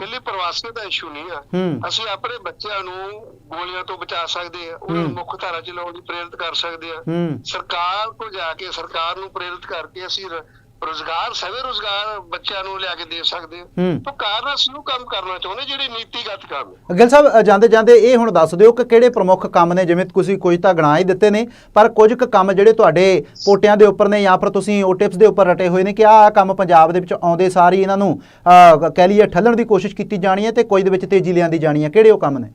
ਕੱਲੀ ਪ੍ਰਵਾਸੀਆਂ ਦਾ ਇਸ਼ੂ ਨਹੀਂ ਆ। ਅਸੀਂ ਆਪਣੇ ਬੱਚਿਆਂ ਨੂੰ ਗੋਲੀਆਂ ਤੋਂ ਬਚਾ ਸਕਦੇ ਆ ਉਹਨਾਂ ਨੂੰ। ਮੁੱਖ ਧਾਰਾ 'ਚ ਲਿਆਉਣ ਲਈ ਪ੍ਰੇਰਿਤ ਕਰ ਸਕਦੇ ਆ। ਸਰਕਾਰ ਕੋਲ ਜਾ ਕੇ ਸਰਕਾਰ ਨੂੰ ਪ੍ਰੇਰਿਤ ਕਰਕੇ ਅਸੀਂ ਰੁਜ਼ਗਾਰ ਸਵੇ ਰੁਜ਼ਗਾਰ ਬੱਚਿਆਂ ਨੂੰ ਲਿਆ ਕੇ ਦੇ ਸਕਦੇ ਹਾਂ। ਹੂੰ। ਤਾਂ ਕਾਰਨ ਅਸੀਂ ਉਹ ਕੰਮ ਕਰਨਾ ਚਾਹੁੰਦੇ ਜਿਹੜੇ ਨੀਤੀਗਤ ਕੰਮ ਹੈ। ਗਿੱਲ ਸਾਹਿਬ ਜਾਂਦੇ ਜਾਂਦੇ ਇਹ ਹੁਣ ਦੱਸ ਦਿਓ ਕਿ ਕਿਹੜੇ ਪ੍ਰਮੁੱਖ ਕੰਮ ਨੇ ਜਿਵੇਂ ਤੁਸੀਂ ਕੁਝ ਤਾਂ ਗਣਾ ਹੀ ਦਿੱਤੇ ਨੇ ਪਰ ਕੁਝ ਕੁ ਕੰਮ ਜਿਹੜੇ ਤੁਹਾਡੇ ਪੋਟਿਆਂ ਦੇ ਉੱਪਰ ਨੇ ਜਾਂ ਫਿਰ ਤੁਸੀਂ ਉਹ ਟਿਪਸ ਦੇ ਉੱਪਰ ਰਟੇ ਹੋਏ ਨੇ ਕਿ ਆਹ ਕੰਮ ਪੰਜਾਬ ਦੇ ਵਿੱਚ ਆਉਂਦੇ ਸਾਰੀ ਇਹਨਾਂ ਨੂੰ ਕਹਿ ਲਈਏ ਠੱਲਣ ਦੀ ਕੋਸ਼ਿਸ਼ ਕੀਤੀ ਜਾਣੀ ਹੈ ਤੇ ਕੁਝ ਦੇ ਵਿੱਚ ਤੇਜ਼ੀ ਲਿਆਂਦੀ ਜਾਣੀ ਹੈ। ਕਿਹੜੇ ਉਹ ਕੰਮ ਨੇ?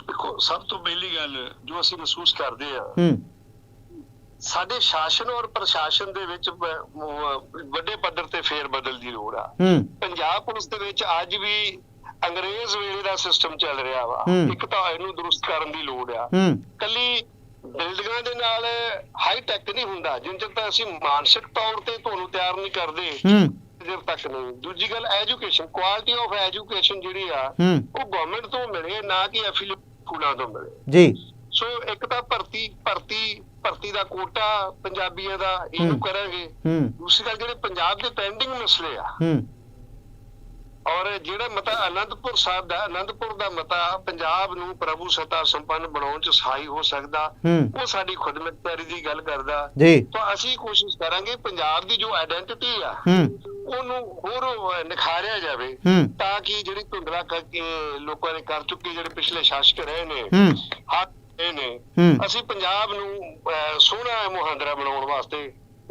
ਦੇਖੋ ਸਭ ਤੋਂ ਪਹਿਲੀ ਗੱਲ ਜੋ ਅਸੀਂ ਮਹਿਸੂਸ ਕਰਦੇ ਆ ਹੂੰ। ਸਾਡੇ ਸ਼ਾਸਨ ਔਰ ਪ੍ਰਸ਼ਾਸਨ ਦੇ ਵਿੱਚ ਵੱਡੇ ਪੱਧਰ ਤੇ ਫੇਰ ਬਦਲ ਦੀ ਲੋੜ ਆ। ਪੰਜਾਬ ਪੁਲਿਸ ਦੇ ਵਿੱਚ ਅੱਜ ਵੀ ਅੰਗਰੇਜ਼ ਵੇਲੇ ਦਾ ਸਿਸਟਮ ਚੱਲ ਰਿਹਾ ਵਾ। ਇੱਕ ਤਾਂ ਇਹਨੂੰ ਦਰੁਸਤ ਕਰਨ ਦੀ ਲੋੜ ਆ। ਕੱਲੀ ਬਿਲਡਿੰਗਾਂ ਦੇ ਨਾਲ ਹਾਈ ਟੈਕ ਨਹੀਂ ਹੁੰਦਾ। ਜਿੰਨ ਚਿਰ ਤਾਂ ਅਸੀਂ ਮਾਨਸਿਕ ਤੌਰ ਤੇ ਤੁਹਾਨੂੰ ਤਿਆਰ ਨਹੀਂ ਕਰਦੇ ਜਿਰ ਤੱਕ ਨਹੀਂ। ਦੂਜੀ ਗੱਲ ਐਜੂਕੇਸ਼ਨ ਕੁਆਲਿਟੀ ਆਫ ਐਜੂਕੇਸ਼ਨ ਜਿਹੜੀ ਆ ਉਹ ਗਵਰਨਮੈਂਟ ਤੋਂ ਮਿਲੇ ਨਾ ਕਿ ਐਫੀਲੀਏਟ ਸਕੂਲਾਂ ਤੋਂ ਮਿਲੇ। ਜੀ। ਸੋ ਇੱਕ ਤਾਂ ਭਰਤੀ ਭਰਤੀ ਭਰਤੀ ਦਾ ਕੋਟਾ ਪੰਜਾਬੀਆਂ ਦਾ ਇਹਨੂੰ। ਕਰਾਂਗੇ। ਦੂਸਰੀ ਗੱਲ ਜਿਹੜੇ ਪੰਜਾਬ ਦੇ ਪੈਂਡਿੰਗ ਮਸਲੇ ਆ। ਔਰ ਜਿਹੜਾ ਮਤਾ ਆਨੰਦਪੁਰ ਸਾਹਿਬ ਦਾ ਆਨੰਦਪੁਰ ਦਾ ਮਤਾ ਪੰਜਾਬ ਨੂੰ ਪ੍ਰਭੂ ਸੱਤਾ ਸੰਪੰਨ ਬਣਾਉਣ ਚ ਸਹਾਈ ਹੋ ਸਕਦਾ ਉਹ ਸਾਡੀ ਖੁਦਮੁਖਤਿਆਰੀ ਦੀ ਗੱਲ ਕਰਦਾ। ਜੀ। ਤਾਂ ਅਸੀਂ ਕੋਸ਼ਿਸ਼ ਕਰਾਂਗੇ ਪੰਜਾਬ ਦੀ ਜੋ ਆਇਡੈਂਟੀਟੀ ਆ ਉਹਨੂੰ ਹੋਰ ਨਿਖਾਰਿਆ ਜਾਵੇ ਤਾਂ ਕਿ ਜਿਹੜੀ ਧੁੰਦਲਾ ਕਰਕੇ ਲੋਕਾਂ ਨੇ ਕਰ ਚੁੱਕੇ ਜਿਹੜੇ ਪਿਛਲੇ ਸ਼ਾਸਕ ਰਹੇ ਨੇ ਹੂੰ। ਹੱਥ ਨੇ ਹੂੰ ਅਸੀਂ ਪੰਜਾਬ ਨੂੰ ਅਹ, ਸੋਹਣਾ ਮੁਹਾਂਦਰਾ ਬਣਾਉਣ ਵਾਸਤੇ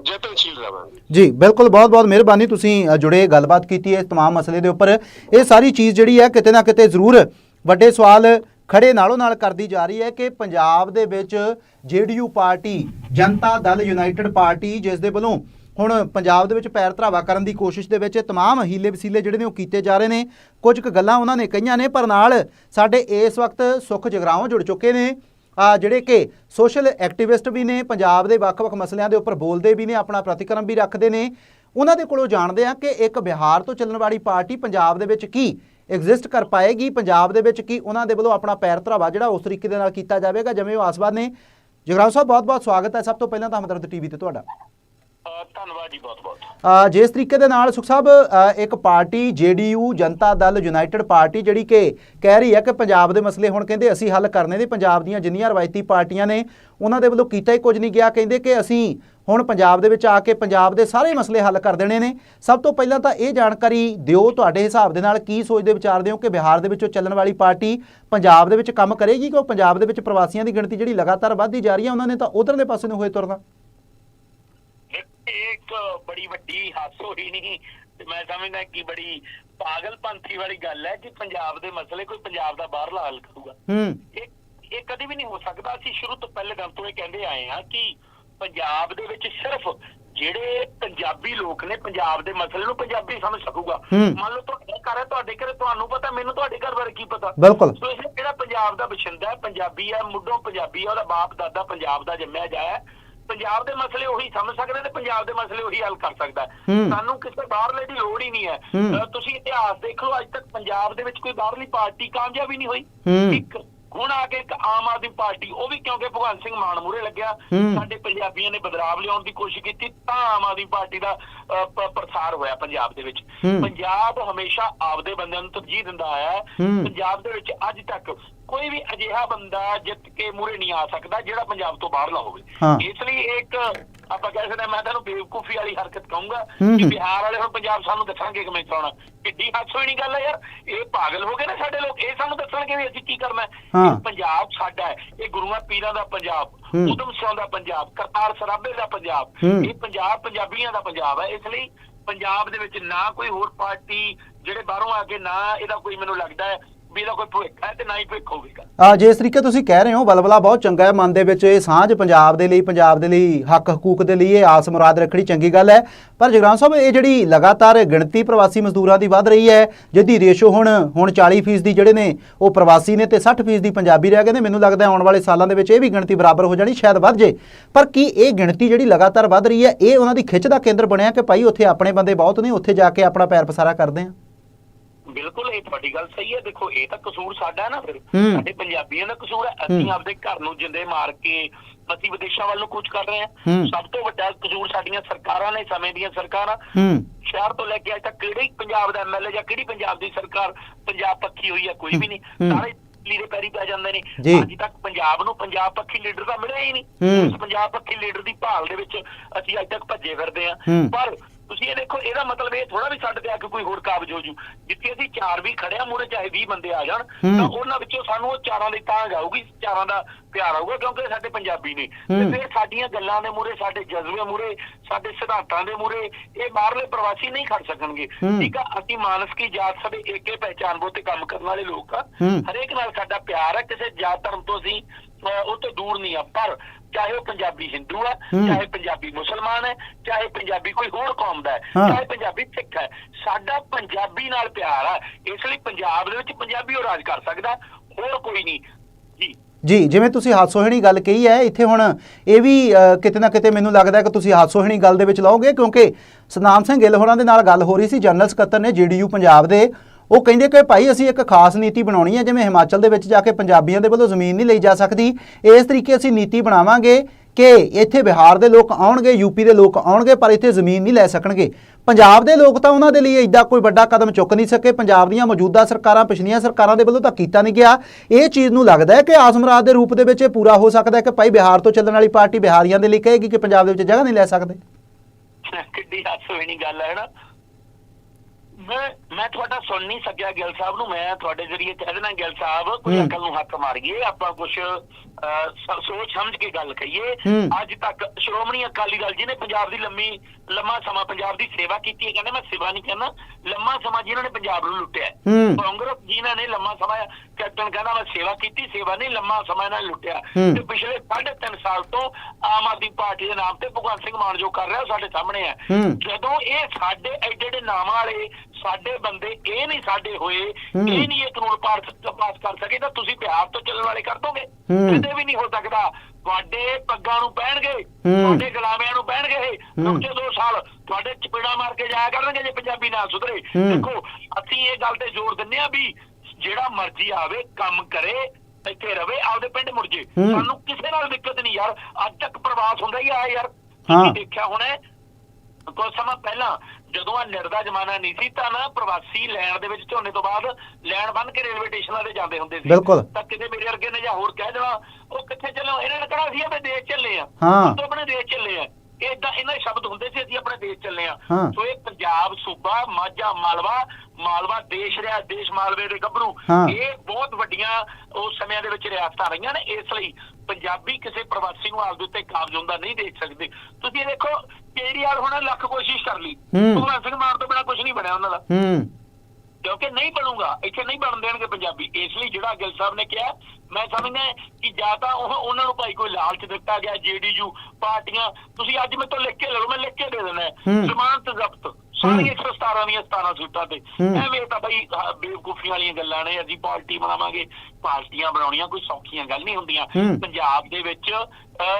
ਯਤਨਸ਼ੀਲ ਰਵਾਂਗੇ ਜੀ ਬਿਲਕੁਲ ਬਹੁਤ ਬਹੁਤ ਮਿਹਰਬਾਨੀ ਤੁਸੀਂ ਅ, ਜੁੜੇ ਗੱਲਬਾਤ ਕੀਤੀ ਹੈ ਇਸ तमाम ਮਸਲੇ ਦੇ ਉੱਪਰ ਇਹ ਸਾਰੀ ਚੀਜ਼ ਜਿਹੜੀ ਹੈ ਕਿਤੇ ਨਾ ਕਿਤੇ ਜ਼ਰੂਰ ਵੱਡੇ ਸਵਾਲ ਖੜੇ ਨਾਲੋਂ ਨਾਲ ਕਰਦੀ ਜਾ ਰਹੀ ਹੈ ਕਿ ਪੰਜਾਬ ਦੇ ਵਿੱਚ JDU party Janata Dal United party ਜਿਸ ਦੇ ਵੱਲੋਂ ਹੁਣ ਪੰਜਾਬ ਦੇ ਵਿੱਚ ਪੈਰ ਧਰਾਵਾ ਕਰਨ ਦੀ ਕੋਸ਼ਿਸ਼ ਦੇ ਵਿੱਚ ਤਮਾਮ ਹੀਲੇ ਵਸੀਲੇ ਜਿਹੜੇ ਨੇ ਉਹ ਕੀਤੇ ਜਾ ਰਹੇ ਨੇ ਕੁਝ ਕੁ ਗੱਲਾਂ ਉਹਨਾਂ ਨੇ ਕਹੀਆਂ ਨੇ ਪਰ ਨਾਲ ਸਾਡੇ ਇਸ ਵਕਤ ਸੁਖ ਜਗਰਾਉਂ ਜੁੜ ਚੁੱਕੇ ਨੇ ਆ ਜਿਹੜੇ ਕਿ ਸੋਸ਼ਲ ਐਕਟਿਵਿਸਟ ਵੀ ਨੇ, ਪੰਜਾਬ ਦੇ ਵੱਖ-ਵੱਖ ਮਸਲਿਆਂ ਦੇ ਉੱਪਰ ਬੋਲਦੇ ਵੀ ਨੇ, ਆਪਣਾ ਪ੍ਰਤੀਕਰਮ ਵੀ ਰੱਖਦੇ ਨੇ। ਉਹਨਾਂ ਦੇ ਕੋਲੋਂ ਜਾਣਦੇ ਆ ਕਿ ਇੱਕ ਬਿਹਾਰ ਤੋਂ ਚੱਲਣ ਵਾਲੀ ਪਾਰਟੀ ਪੰਜਾਬ ਦੇ ਵਿੱਚ ਕੀ ਐਗਜ਼ਿਸਟ ਕਰ ਪਾਏਗੀ, ਪੰਜਾਬ ਦੇ ਵਿੱਚ ਕੀ ਉਹਨਾਂ ਦੇ ਵੱਲੋਂ ਆਪਣਾ ਪੈਰ ਧਰਾਵਾ ਜਿਹੜਾ ਉਸ ਤਰੀਕੇ ਦੇ ਨਾਲ ਕੀਤਾ ਜਾਵੇਗਾ। ਜਿਵੇਂ ਉਹ ਆਸਵਾਦ ਨੇ। ਜਗਰਾਉਂ ਸਾਹਿਬ, ਬਹੁਤ-ਬਹੁਤ ਸਵਾਗਤ ਹੈ। ਸਭ ਤੋਂ ਪਹਿਲਾਂ ਤਾਂ ਹਮਦਰਦ ਟੀਵੀ ਤੇ ਤੁਹਾਡਾ। ਧੰਨਵਾਦ ਜੀ ਬਹੁਤ ਬਹੁਤ। ਜਿਸ ਤਰੀਕੇ ਦੇ ਨਾਲ ਸੁਖ ਸਾਹਿਬ ਇੱਕ party JDU, Janata Dal, United party ਜਿਹੜੀ ਕਿ ਕਹਿ ਰਹੀ ਹੈ ਕਿ ਪੰਜਾਬ ਦੇ ਮਸਲੇ ਹੁਣ ਕਹਿੰਦੇ ਅਸੀਂ ਹੱਲ ਕਰਨੇ ਨੇ, ਪੰਜਾਬ ਦੀਆਂ ਜਿੰਨੀਆਂ ਰਵਾਇਤੀ ਪਾਰਟੀਆਂ ਨੇ, ਉਹਨਾਂ ਦੇ ਵੱਲੋਂ ਕੀਤਾ ਹੀ ਕੁਝ ਨਹੀਂ ਗਿਆ, ਕਹਿੰਦੇ ਕਿ ਅਸੀਂ ਹੁਣ ਪੰਜਾਬ ਦੇ ਵਿੱਚ ਆ ਕੇ ਪੰਜਾਬ ਦੇ ਸਾਰੇ ਮਸਲੇ ਹੱਲ ਕਰ ਦੇਣੇ ਨੇ। ਸਭ ਤੋਂ ਪਹਿਲਾਂ ਤਾਂ ਇਹ ਜਾਣਕਾਰੀ ਦਿਓ ਤੁਹਾਡੇ ਹਿਸਾਬ ਦੇ ਨਾਲ ਕੀ ਸੋਚਦੇ ਵਿਚਾਰਦੇ ਹੋ ਕਿ ਬਿਹਾਰ ਦੇ ਵਿੱਚੋਂ ਚੱਲਣ ਵਾਲੀ ਪਾਰਟੀ ਪੰਜਾਬ ਦੇ ਵਿੱਚ ਕੰਮ ਕਰੇਗੀ ਕਿ ਉਹ ਪੰਜਾਬ ਦੇ ਵਿੱਚ ਪ੍ਰਵਾਸੀਆਂ ਦੀ ਗਿਣਤੀ ਜਿਹੜੀ ਲਗਾਤਾਰ ਵੱਧਦੀ ਜਾ ਰਹੀ ਹੈ, ਉਹਨਾਂ ਨੇ ਤਾਂ ਉਧਰਲੇ ਪਾਸੇ ਨੂੰ ਹੋਏ ਤੁਰਨਾ। ਇਹ ਇੱਕ ਬੜੀ ਵੱਡੀ ਹਾਸੋ ਹੀ ਨਹੀਂ ਤੇ ਮੈਂ ਸਮਝਦਾ ਕਿ ਬੜੀ ਪਾਗਲਪੰਥੀ ਵਾਲੀ ਗੱਲ ਹੈ ਕਿ ਪੰਜਾਬ ਦੇ ਮਸਲੇ ਕੋਈ ਪੰਜਾਬ ਦਾ ਬਾਹਰਲਾ ਹੱਲ ਕਰੂਗਾ। ਹੂੰ। ਇਹ ਕਦੀ ਵੀ ਨਹੀਂ ਹੋ ਸਕਦਾ। ਅਸੀਂ ਸ਼ੁਰੂ ਤੋਂ ਪਹਿਲੇ ਦਿਨ ਤੋਂ ਇਹ ਕਹਿੰਦੇ ਆਏ ਹਾਂ ਕਿ ਪੰਜਾਬ ਦੇ ਵਿੱਚ ਸਿਰਫ ਜਿਹੜੇ ਪੰਜਾਬੀ ਲੋਕ ਨੇ ਪੰਜਾਬ ਦੇ ਮਸਲੇ ਨੂੰ ਪੰਜਾਬੀ ਸਮਝ ਸਕੂਗਾ। ਮੰਨ ਲਓ ਤੁਹਾਡਾ ਘਰ ਹੈ ਤੁਹਾਡੇ ਘਰੇ ਤੁਹਾਨੂੰ ਪਤਾ ਮੈਨੂੰ ਤੁਹਾਡੇ ਘਰ ਬਾਰੇ ਕੀ ਪਤਾ? ਬਿਲਕੁਲ। ਸੋ ਇਹ ਜਿਹੜਾ ਪੰਜਾਬ ਦਾ ਵਸਿੰਦਾ ਹੈ? ਪੰਜਾਬੀ ਹੈ ਮੁੱਢੋਂ ਪੰਜਾਬੀ ਹੈ ਉਹਦਾ ਬਾਪ ਦਾਦਾ ਪੰਜਾਬ ਦਾ ਜੰਮਿਆ ਜਾਇਆ ਹੈ। ਪੰਜਾਬ ਦੇ ਮਸਲੇ ਉਹੀ ਸਮਝ ਸਕਦੇ ਨੇ ਪੰਜਾਬ ਦੇ ਮਸਲੇ ਉਹੀ ਹੱਲ ਕਰ ਸਕਦਾ। ਸਾਨੂੰ ਕਿਸੇ ਬਾਹਰਲੇ ਦੀ ਲੋੜ ਹੀ ਨਹੀਂ ਹੈ ਤੁਸੀਂ ਇਤਿਹਾਸ ਦੇਖ ਲਓ ਅੱਜ ਤੱਕ ਪੰਜਾਬ ਦੇ ਵਿੱਚ ਕੋਈ ਬਾਹਰਲੀ ਪਾਰਟੀ ਕਾਮਯਾਬ ਹੀ ਨਹੀਂ ਹੋਈ। ਇੱਕ ਹੁਣ ਆ ਕੇ ਇੱਕ ਆਮ ਆਦਮੀ ਪਾਰਟੀ ਉਹ ਵੀ ਕਿਉਂਕਿ ਭਗਵੰਤ ਸਿੰਘ ਮਾਨ ਮੂਰੇ ਲੱਗਿਆ। ਸਾਡੇ ਪੰਜਾਬੀਆਂ ਨੇ ਬਦਲਾਵ ਲਿਆਉਣ ਦੀ ਕੋਸ਼ਿਸ਼ ਕੀਤੀ ਤਾਂ ਆਮ ਆਦਮੀ ਪਾਰਟੀ ਦਾ ਪ੍ਰਸਾਰ ਹੋਇਆ ਪੰਜਾਬ ਦੇ ਵਿੱਚ। ਪੰਜਾਬ ਹਮੇਸ਼ਾ ਆਪਦੇ ਬੰਦਿਆਂ ਨੂੰ ਤਰਜੀਹ ਦਿੰਦਾ ਆਇਆ। ਪੰਜਾਬ ਦੇ ਵਿੱਚ ਅੱਜ ਤੱਕ ਕੋਈ ਵੀ ਅਜਿਹਾ ਬੰਦਾ ਜਿੱਤ ਕੇ ਮੂਰੇ ਨਹੀਂ ਆ ਸਕਦਾ ਜਿਹੜਾ ਪੰਜਾਬ ਤੋਂ ਬਾਹਰਲਾ ਹੋਵੇ ਹਾਂ। ਇਸ ਲਈ ਇਹ ਇੱਕ ਆਪਾਂ ਕਹਿ ਸਕਦੇ ਹਾਂ, ਮੈਂ ਤੁਹਾਨੂੰ ਬੇਵਕੂਫੀ ਵਾਲੀ ਹਰਕਤ ਕਹੂੰਗਾ ਹੂੰ, ਕਿ ਹੂੰ। ਬਿਹਾਰ ਵਾਲੇ ਹੁਣ ਪੰਜਾਬ ਸਾਨੂੰ ਦੱਸਣਗੇ ਕਿਵੇਂ ਚਲਾਉਣਾ ਕਿੱਡੀ ਹਾਸੋਈ ਗੱਲ ਹੈ ਯਾਰ ਇਹ ਪਾਗਲ ਹੋ ਗਏ ਨੇ ਸਾਡੇ ਲੋਕ ਇਹ ਸਾਨੂੰ ਦੱਸਣਗੇ ਵੀ ਅਸੀਂ ਕੀ ਕਰਨਾ ਹੈ ਹਾਂ। ਇਹ ਪੰਜਾਬ ਸਾਡਾ ਹੈ ਇਹ ਗੁਰੂਆਂ ਪੀਰਾਂ ਦਾ ਪੰਜਾਬ ਹੂੰ। ਉਦਮ ਸਿੰਘ ਦਾ ਪੰਜਾਬ ਕਰਤਾਰ ਸਰਾਭੇ ਦਾ ਪੰਜਾਬ ਹੂੰ। ਇਹ ਪੰਜਾਬ ਪੰਜਾਬੀਆਂ ਦਾ ਪੰਜਾਬ ਹੈ ਇਸ ਲਈ ਪੰਜਾਬ ਦੇ ਵਿੱਚ ਨਾ ਕੋਈ ਹੋਰ ਪਾਰਟੀ ਜਿਹੜੇ ਬਾਹਰੋਂ ਆ ਕੇ ਨਾ ਇਹਦਾ ਕੋਈ ਮੈਨੂੰ ਲੱਗਦਾ ਹੈ ਵੀ ਇਹਦਾ ਕੋਈ ਭਵਿੱਖ ਹੈ ਤੇ ਨਾ ਹੀ ਭਵਿੱਖ ਹੋਵੇਗਾ। ਆ, ਜਿਸ ਤਰੀਕੇ ਤੁਸੀਂ ਕਹਿ ਰਹੇ ਹੋ, ਬਲਬਲਾ ਬਹੁਤ ਚੰਗਾ ਹੈ, ਮਨ ਦੇ ਵਿੱਚ ਇਹ ਸਾਂਝ ਪੰਜਾਬ ਦੇ ਲਈ, ਪੰਜਾਬ ਦੇ ਲਈ ਹੱਕ ਹਕੂਕ ਦੇ ਲਈ ਇਹ ਆਸ ਮੁਰਾਦ ਰੱਖਣੀ ਚੰਗੀ ਗੱਲ ਹੈ। ਪਰ ਜਗਰਾਮ ਸਾਹਿਬ, ਇਹ ਜਿਹੜੀ ਲਗਾਤਾਰ ਗਿਣਤੀ ਪ੍ਰਵਾਸੀ ਮਜ਼ਦੂਰਾਂ ਦੀ ਵੱਧ ਰਹੀ ਹੈ ਜਿਹਦੀ ਰੇਸ਼ੋ ਹੁਣ ਹੁਣ 40% ਦੀ ਜਿਹੜੇ ਨੇ, ਉਹ ਪ੍ਰਵਾਸੀ ਨੇ ਤੇ 60% ਦੀ ਪੰਜਾਬੀ ਰਹਿ ਗਏ ਨੇ, ਮੈਨੂੰ ਲੱਗਦਾ ਆਉਣ ਵਾਲੇ ਸਾਲਾਂ ਦੇ ਵਿੱਚ ਇਹ ਵੀ ਗਿਣਤੀ ਬਰਾਬਰ ਹੋ ਜਾਣੀ, ਸ਼ਾਇਦ ਵੱਧ ਜੇ। ਪਰ ਕੀ ਇਹ ਗਿਣਤੀ ਜਿਹੜੀ ਲਗਾਤਾਰ ਵੱਧ ਰਹੀ ਹੈ, ਇਹ ਉਹਨਾਂ ਦੀ ਖਿੱਚ ਦਾ ਕੇਂਦਰ ਬਣਿਆ ਕਿ ਭਾਈ ਉੱਥੇ ਆਪਣੇ ਬੰਦੇ ਬਹੁਤ ਨੇ, ਉੱਥੇ ਜਾ ਕੇ ਆਪਣਾ ਪੈਰ ਪਸਾਰਾ ਕਰਦੇ ਆ? ਬਿਲਕੁਲ ਇਹ ਤੁਹਾਡੀ ਗੱਲ ਸਹੀ ਹੈ ਦੇਖੋ ਇਹ ਤਾਂ ਕਸੂਰ ਸਾਡਾ ਨਾ ਫਿਰ। ਸਾਡੇ ਪੰਜਾਬੀਆਂ ਦਾ ਕਸੂਰ ਹੈ ਅਸੀਂ। ਆਪਦੇ ਘਰ ਨੂੰ ਜਿੰਦੇ ਮਾਰ ਕੇ ਅਸੀਂ ਵਿਦੇਸ਼ਾਂ ਵੱਲ ਨੂੰ ਕੂਚ ਕਰ ਰਹੇ ਹੂੰ। ਸਭ ਤੋਂ ਵੱਡਾ ਕਸੂਰ ਸਾਡੀਆਂ ਸਰਕਾਰਾਂ ਨੇ ਸਮੇਂ ਦੀਆਂ ਸਰਕਾਰਾਂ ਸ਼ਹਿਰ ਤੋਂ ਲੈ ਕੇ ਅੱਜ ਤੱਕ ਕਿਹੜੀ ਪੰਜਾਬ ਦਾ ਐਮਐਲਏ ਜਾਂ ਕਿਹੜੀ ਪੰਜਾਬ ਦੀ ਸਰਕਾਰ ਪੰਜਾਬ ਪੱਖੀ ਹੋਈ ਹੈ ਕੋਈ ਵੀ ਨਹੀਂ। ਸਾਰੇ ਲੀੜੇ ਪੈਰੀ ਪੈ ਜਾਂਦੇ ਨੇ। ਅੱਜ ਤੱਕ ਪੰਜਾਬ ਨੂੰ ਪੰਜਾਬ ਪੱਖੀ ਲੀਡਰ ਤਾਂ ਮਿਲਿਆ ਹੀ। ਨਹੀਂ ਪੰਜਾਬ ਪੱਖੀ ਲੀਡਰ ਦੀ ਭਾਲ ਦੇ ਵਿੱਚ ਅਸੀਂ ਅੱਜ ਤੱਕ ਭੱਜੇ ਫਿਰਦੇ। ਹਾਂ ਪਰ ਤੁਸੀਂ ਇਹ ਦੇਖੋ ਇਹਦਾ ਮਤਲਬ ਇਹ ਥੋੜਾ ਵੀ ਸਾਡੇ ਤੇ ਆ ਕੇ ਕੋਈ ਹੋਰ ਕਾਬਜ ਹੋ ਜੂ ਜਿੱਥੇ ਅਸੀਂ ਚਾਰ ਵੀ ਖੜਿਆ ਮੂਰੇ ਚਾਹੇ 20 ਬੰਦੇ ਆ ਜਾਣ। ਤਾਂ ਉਹਨਾਂ ਵਿੱਚੋਂ ਸਾਨੂੰ ਉਹ ਚਾਰਾਂ ਦੀ ਤਾਂਗ ਆਊਗੀ ਚਾਰਾਂ ਦਾ ਪਿਆਰ ਆਊਗਾ ਕਿਉਂਕਿ ਸਾਡੇ ਪੰਜਾਬੀ ਨੇ ਤੇ। ਫਿਰ ਸਾਡੀਆਂ ਗੱਲਾਂ ਦੇ ਮੂਰੇ ਸਾਡੇ ਜਜ਼ਬੇ ਮੂਰੇ ਸਾਡੇ ਸਿਧਾਂਤਾਂ ਦੇ ਮੂਰੇ ਇਹ ਬਾਹਰਲੇ ਪ੍ਰਵਾਸੀ ਨਹੀਂ ਖੜ ਸਕਣਗੇ। ਠੀਕ ਆ ਅਸੀਂ ਮਾਨਸ ਕੀ ਜਾਤ ਸਭੇ ਏਕੇ ਪਹਿਚਾਨ ਬੋ ਤੇ ਕੰਮ ਕਰਨ ਵਾਲੇ ਲੋਕ ਆ। ਹਰੇਕ ਨਾਲ ਸਾਡਾ ਪਿਆਰ ਹੈ ਕਿਸੇ ਜਾਤ ਧਰਮ ਤੋਂ ਅਸੀਂ ਉਹ ਤੋਂ ਦੂਰ ਨਹੀਂ ਆ ਪਰ ਚਾਹੇ ਉਹ ਪੰਜਾਬੀ ਹਿੰਦੂ ਹੈ। ਚਾਹੇ ਪੰਜਾਬੀ ਮੁਸਲਮਾਨ ਹੈ ਚਾਹੇ ਪੰਜਾਬੀ ਕੋਈ ਹੋਰ ਕੌਮ ਦਾ ਹੈ। ਚਾਹੇ ਪੰਜਾਬੀ ਸਿੱਖ ਹੈ ਸਾਡਾ ਪੰਜਾਬੀ ਨਾਲ ਪਿਆਰ ਹੈ ਇਸ ਲਈ ਪੰਜਾਬ ਦੇ ਵਿੱਚ ਪੰਜਾਬੀ ਉਹ ਰਾਜ ਕਰ ਸਕਦਾ ਹੋਰ ਕੋਈ ਨਹੀਂ ਜੀ ਜੀ ਜਿਵੇਂ ਤੁਸੀਂ ਹਾਸੋਹੀਣੀ ਗੱਲ ਕਹੀ ਹੈ ਇੱਥੇ ਹੁਣ ਇਹ ਵੀ ਕਿਤੇ ਨਾ ਕਿਤੇ ਮੈਨੂੰ ਲੱਗਦਾ ਕਿ ਤੁਸੀਂ ਹਾਸੋਹੀਣੀ ਗੱਲ ਦੇ ਵਿੱਚ ਲਾਓਗੇ ਕਿਉਂਕਿ ਸਤਨਾਮ ਸਿੰਘ ਗਿੱਲ ਹੋਰਾਂ ਦੇ ਨਾਲ ਗੱਲ ਹੋ ਰਹੀ ਸੀ ਜਨਰਲ ਸਕੱਤਰ ਨੇ ਜੀਡੀਯੂ ਪੰਜਾਬ ਦੇ ਉਹ ਕਹਿੰਦੇ ਕਿ ਭਾਈ ਅਸੀਂ ਇੱਕ ਖਾਸ ਨੀਤੀ ਬਣਾਉਣੀ ਹੈ, ਜਿਵੇਂ ਹਿਮਾਚਲ ਦੇ ਵਿੱਚ ਜਾ ਕੇ ਪੰਜਾਬੀਆਂ ਦੇ ਵੱਲੋਂ ਜ਼ਮੀਨ ਨਹੀਂ ਲਈ ਜਾ ਸਕਦੀ। ਇਸ ਤਰੀਕੇ ਅਸੀਂ ਨੀਤੀ ਬਣਾਵਾਂਗੇ ਕਿ ਇੱਥੇ ਬਿਹਾਰ ਦੇ ਲੋਕ ਆਉਣਗੇ ਯੂਪੀ ਦੇ ਲੋਕ ਆਉਣਗੇ, ਪਰ ਇੱਥੇ ਜ਼ਮੀਨ ਨਹੀਂ ਲੈ ਸਕਣਗੇ। ਪੰਜਾਬ ਦੇ ਲੋਕ ਤਾਂ ਉਹਨਾਂ ਦੇ ਲਈ ਐਡਾ ਕੋਈ ਵੱਡਾ ਕਦਮ ਚੁੱਕ ਨਹੀਂ ਸਕੇ। ਪੰਜਾਬ ਦੀਆਂ ਮੌਜੂਦਾ ਸਰਕਾਰਾਂ, ਪਿਛਲੀਆਂ ਸਰਕਾਰਾਂ ਦੇ ਵੱਲੋਂ ਤਾਂ ਕੀਤਾ ਨਹੀਂ ਗਿਆ। ਇਹ ਚੀਜ਼ ਨੂੰ ਲੱਗਦਾ ਹੈ ਕਿ ਆਸਮਰਾਜ ਦੇ ਰੂਪ ਦੇ ਵਿੱਚ ਇਹ ਪੂਰਾ ਹੋ ਸਕਦਾ ਹੈ ਕਿ ਭਾਈ ਬਿਹਾਰ ਤੋਂ ਚੱਲਣ ਵਾਲੀ ਪਾਰਟੀ ਬਿਹਾਰੀਆਂ ਦੇ ਲਈ ਕਹੇਗੀ ਕਿ ਪੰਜਾਬ ਦੇ ਵਿੱਚ ਜਗ੍ਹਾ ਨਹੀਂ ਲੈ ਸਕਦੇ। ਕਿੱਡੀ ਹਾਸੋਹੀਣੀ ਗੱਲ ਹੈ ਨਾ। ਮੈਂ ਮੈਂ ਤੁਹਾਡਾ ਸੁਣ ਨਹੀਂ ਸਕਿਆ ਗਿੱਲ ਸਾਹਿਬ ਨੂੰ ਮੈਂ ਤੁਹਾਡੇ ਜ਼ਰੀਏ ਕਹਿ ਦੇਣਾ ਗਿੱਲ ਸਾਹਿਬ ਕੋਈ ਹੂੰ। ਅਕਲ ਨੂੰ ਹੱਥ ਮਾਰੀਏ ਆਪਾਂ ਕੁਝ ਸੋਚ ਸਮਝ ਕੇ ਗੱਲ ਕਹੀਏ। ਅੱਜ ਤੱਕ ਸ਼੍ਰੋਮਣੀ ਅਕਾਲੀ ਦਲ ਜੀ ਨੇ ਪੰਜਾਬ ਦੀ ਲੰਮੀ ਲੰਮਾ ਸਮਾਂ ਪੰਜਾਬ ਦੀ ਸੇਵਾ ਕੀਤੀ ਹੈ ਕਹਿੰਦੇ ਮੈਂ ਸੇਵਾ ਨਹੀਂ ਕਰਨਾ ਲੰਮਾ ਸਮਾਂ ਜਿਨ੍ਹਾਂ ਨੇ ਪੰਜਾਬ ਨੂੰ ਲੁੱਟਿਆ। ਕਾਂਗਰਸ ਜਿਨ੍ਹਾਂ ਨੇ ਲੰਮਾ ਸਮਾਂ ਕੈਪਟਨ ਕਹਿੰਦਾ ਮੈਂ ਸੇਵਾ ਕੀਤੀ ਸੇਵਾ ਨਹੀਂ ਲੰਮਾ ਸਮਾਂ ਨਾਲ ਲੁੱਟਿਆ। ਤੇ ਪਿਛਲੇ 3.5 ਸਾਲ ਤੋਂ ਆਮ ਆਦਮੀ ਪਾਰਟੀ ਦੇ ਨਾਮ ਤੇ ਭਗਵੰਤ ਸਿੰਘ ਮਾਨ ਜੋ ਕਰ ਰਿਹਾ ਸਾਡੇ ਸਾਹਮਣੇ ਹੈ। ਜਦੋਂ ਇਹ ਸਾਡੇ ਐਡੇ ਐਡੇ ਨਾਮਾਂ ਵਾਲੇ ਸਾਡੇ ਬੰਦੇ ਇਹ ਨਹੀਂ ਸਾਡੇ ਹੋਏ। ਇਹ ਨਹੀਂ ਇਹ ਕਾਨੂੰਨ ਪਾਸ ਪਾਸ ਕਰ ਸਕੇ ਤਾਂ ਤੁਸੀਂ ਬਿਹਾਰ ਤੋਂ ਚੱਲਣ ਵਾਲੇ ਕਰ ਦੋਗੇ ਕਿਤੇ ਵੀ ਨਹੀਂ ਹੋ ਸਕਦਾ ਤੁਹਾਡੇ ਪੱਗਾਂ ਨੂੰ ਪਹਿਣਗੇ। ਤੁਹਾਡੇ ਗੁਲਾਮਿਆਂ ਨੂੰ ਪਹਿਣਗੇ। ਰੁਕੇ ਦੋ ਸਾਲ ਤੁਹਾਡੇ ਚਪੇੜਾ ਮਾਰ ਕੇ ਜਾਇਆ ਕਰਨਗੇ ਜੇ ਪੰਜਾਬੀ ਨਾ ਸੁਧਰੇ। ਦੇਖੋ ਅਸੀਂ ਇਹ ਗੱਲ ਤੇ ਜ਼ੋਰ ਦਿੰਨੇ ਆ ਵੀ ਜਿਹੜਾ ਮਰਜ਼ੀ ਆਵੇ ਕੰਮ ਕਰੇ ਇੱਥੇ ਰਵੇ ਆਪਦੇ ਪਿੰਡ ਮੁੜ ਜੇ। ਸਾਨੂੰ ਕਿਸੇ ਨਾਲ ਦਿੱਕਤ ਨਹੀਂ ਯਾਰ ਅੱਜ ਤੱਕ ਪ੍ਰਵਾਸ ਹੁੰਦਾ ਹੀ ਆ ਯਾਰ। ਤੁਸੀਂ ਦੇਖਿਆ ਹੋਣਾ ਕੁਝ ਸਮਾਂ ਪਹਿਲਾਂ ਜਦੋਂ ਆ ਨਿਰਦਾ ਜ਼ਮਾਨਾ ਨਹੀਂ ਸੀ ਤਾਂ ਨਾ ਪ੍ਰਵਾਸੀ ਲੈਣ ਦੇ ਵਿੱਚ ਝੋਨੇ ਤੋਂ ਬਾਅਦ ਲੈਣ ਬੰਨ ਕੇ ਰੇਲਵੇ ਸਟੇਸ਼ਨਾਂ ਤੇ ਜਾਂਦੇ ਹੁੰਦੇ ਸੀ ਬਿਲਕੁਲ। ਤਾਂ ਕਿਤੇ ਮੇਰੇ ਵਰਗੇ ਨੇ ਜਾਂ ਹੋਰ ਕਹਿ ਦੇਣਾ ਉਹ ਕਿੱਥੇ ਚੱਲੋ ਇਹਨਾਂ ਨੇ ਕਿਹੜਾ ਸੀ ਆਪਣੇ ਦੇਸ਼ ਚੱਲੇ ਆ ਹਾਂ। ਤਾਂ ਆਪਣੇ ਦੇਸ਼ ਚੱਲੇ ਆ ਇਦਾਂ ਇਹਨਾਂ ਦੇ ਸ਼ਬਦ ਹੁੰਦੇ ਸੀ ਅਸੀਂ ਆਪਣੇ ਦੇਸ਼ ਚੱਲੇ ਆ ਹਾਂ। ਸੋ ਇਹ ਪੰਜਾਬ ਸੂਬਾ ਮਾਝਾ ਮਾਲਵਾ ਮਾਲਵਾ ਦੇਸ਼ ਰਿਹਾ ਦੇਸ਼ ਮਾਲਵੇ ਦੇ ਗੱਭਰੂ ਹਾਂ। ਇਹ ਬਹੁਤ ਵੱਡੀਆਂ ਉਸ ਸਮਿਆਂ ਦੇ ਵਿੱਚ ਰਿਆਸਤਾਂ ਰਹੀਆਂ ਨੇ ਇਸ ਲਈ ਪੰਜਾਬੀ ਕਿਸੇ ਪ੍ਰਵਾਸੀ ਨੂੰ ਆਪਦੇ ਉੱਤੇ ਕਾਬਜ਼ ਹੁੰਦਾ ਨਹੀਂ ਦੇਖ ਸਕਦੇ ਤੁਸੀਂ ਇਹ ਦੇਖੋ ਕੇਰੀਆਰ ਹੁਣ ਲੱਖ ਕੋਸ਼ਿਸ਼ ਕਰ ਲਈ ਹੂੰ। ਭਗਵੰਤ ਸਿੰਘ ਮਾਨ ਤੋਂ ਬਿਨਾ ਕੁਝ ਨਹੀਂ ਬਣਿਆ ਉਹਨਾਂ ਦਾ ਹੂੰ ਕਿਉਂਕਿ ਨਹੀਂ ਬਣੂਗਾ ਇੱਥੇ ਨਹੀਂ ਬਣ ਦੇਣਗੇ ਪੰਜਾਬੀ। ਇਸ ਲਈ ਜਿਹੜਾ ਗਿੱਲ ਸਾਹਿਬ ਨੇ ਕਿਹਾ ਮੈਂ ਸਮਝਦਾ ਕਿ ਜਾਂ ਤਾਂ ਉਹ ਉਹਨਾਂ ਨੂੰ ਭਾਈ ਕੋਈ ਲਾਲਚ ਦਿੱਤਾ ਗਿਆ ਜੇਡੀਯੂ ਪਾਰਟੀਆਂ। ਤੁਸੀਂ ਅੱਜ ਮੇਰੇ ਤੋਂ ਲਿਖ ਕੇ ਲੈ ਲਓ ਮੈਂ ਲਿਖ ਕੇ ਦੇ ਹੂੰ। ਜ਼ਮਾਨਤ ਜ਼ਬਤ। ਸਾਰੀਆਂ 117 ਦੀਆਂ 17 ਸੀਟਾਂ ਤੇ। ਐਵੇਂ ਤਾਂ ਬਈ ਬੇਵਕੂਫੀਆਂ ਵਾਲੀਆਂ ਗੱਲਾਂ ਨੇ। ਅਸੀਂ ਪਾਰਟੀ ਬਣਾਵਾਂਗੇ। ਪਾਰਟੀਆਂ ਬਣਾਉਣੀਆਂ ਕੋਈ ਸੌਖੀਆਂ ਗੱਲ ਨਹੀਂ ਹੁੰਦੀਆਂ। ਪੰਜਾਬ ਦੇ ਵਿੱਚ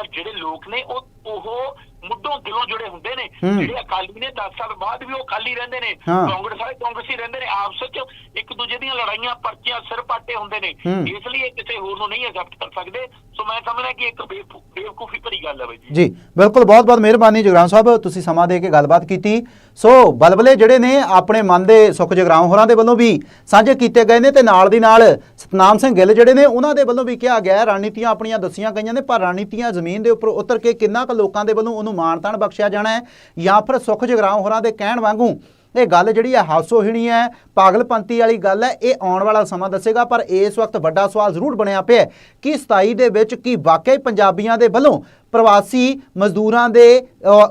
ਜਿਹੜੇ ਲੋਕ ਨੇ ਉਹ ਉਹ ਮੁੱਢੋਂ ਦਿਲੋਂ ਜੁੜੇ ਹੁੰਦੇ ਨੇ। ਜਿਹੜੇ ਅਕਾਲੀ ਨੇ 10 ਸਾਲ ਬਾਅਦ ਵੀ ਉਹ ਅਕਾਲੀ ਰਹਿੰਦੇ ਨੇ। ਕਾਂਗਰਸ ਵਾਲੇ ਕਾਂਗਰਸੀ ਰਹਿੰਦੇ ਨੇ ਆਪਸ ਵਿੱਚ ਇੱਕ ਦੂਜੇ ਦੀਆਂ ਲੜਾਈਆਂ ਪਰਚੀਆਂ ਸਿਰ ਪਾਟੇ ਹੁੰਦੇ ਨੇ। ਇਸ ਲਈ ਇਹ ਕਿਸੇ ਹੋਰ ਨੂੰ ਨਹੀਂ ਐਕਸੈਪਟ ਕਰ ਸਕਦੇ ਸੋ ਮੈਂ ਸਮਝਦਾ ਕਿ ਇੱਕ ਬੇਵਕੂਫੀ ਭਰੀ ਗੱਲ ਹੈ ਬਈ ਜੀ। ਜੀ, ਬਿਲਕੁਲ, ਬਹੁਤ ਬਹੁਤ ਮਿਹਰਬਾਨੀ ਜਗਰਾਮ ਸਾਹਿਬ, ਤੁਸੀਂ ਸਮਾਂ ਦੇ ਕੇ ਗੱਲਬਾਤ ਕੀਤੀ। ਸੋ ਬਲਬਲੇ ਜਿਹੜੇ ਨੇ, ਆਪਣੇ ਮਨ ਦੇ ਸੁੱਖ ਜਗਰਾਮ ਹੋਰਾਂ ਦੇ ਵੱਲੋਂ ਵੀ ਸਾਂਝੇ ਕੀਤੇ ਗਏ ਨੇ ਤੇ ਨਾਲ ਦੀ ਨਾਲ ਸਤਨਾਮ ਸਿੰਘ ਗਿੱਲ ਜਿਹੜੇ ਨੇ, ਉਹਨਾਂ ਦੇ ਵੱਲੋਂ ਵੀ ਕਿਹਾ ਗਿਆ ਰਣਨੀਤੀਆਂ ਆਪਣੀਆਂ ਦੱਸੀਆਂ ਗਈਆਂ ਨੇ, ਪਰ ਰਣਨੀਤੀਆਂ ਜ਼ਮੀਨ ਦੇ ਉੱਪਰ ਉਤਰ ਕੇ ਕਿੰਨਾ ਕੁ ਲੋਕਾਂ ਦੇ ਵੱਲੋਂ ਉਹਨੂੰ ਮਾਣ ਤਾਣ ਬਖਸ਼ਿਆ ਜਾਣਾ ਹੈ ਜਾਂ ਫਿਰ ਸੁੱਖ ਜਗਰਾਮ ਹੋਰਾਂ ਦੇ ਕਹਿਣ ਵਾਂਗੂ ਇਹ ਗੱਲ ਜਿਹੜੀ ਹੈ ਹਾਸੋਹੀਣੀ ਹੈ ਪਾਗਲਪੰਤੀ ਵਾਲੀ ਗੱਲ ਹੈ, ਇਹ ਆਉਣ ਵਾਲਾ ਸਮਾਂ ਦੱਸੇਗਾ, ਪਰ ਇਸ ਵਕਤ ਵੱਡਾ ਸਵਾਲ ਜ਼ਰੂਰ ਬਣਿਆ ਪਿਆ ਕਿ 27 ਦੇ ਵਿੱਚ ਕੀ ਵਾਕਈ ਪੰਜਾਬੀਆਂ ਦੇ ਵੱਲੋਂ ਪ੍ਰਵਾਸੀ ਮਜ਼ਦੂਰਾਂ ਦੇ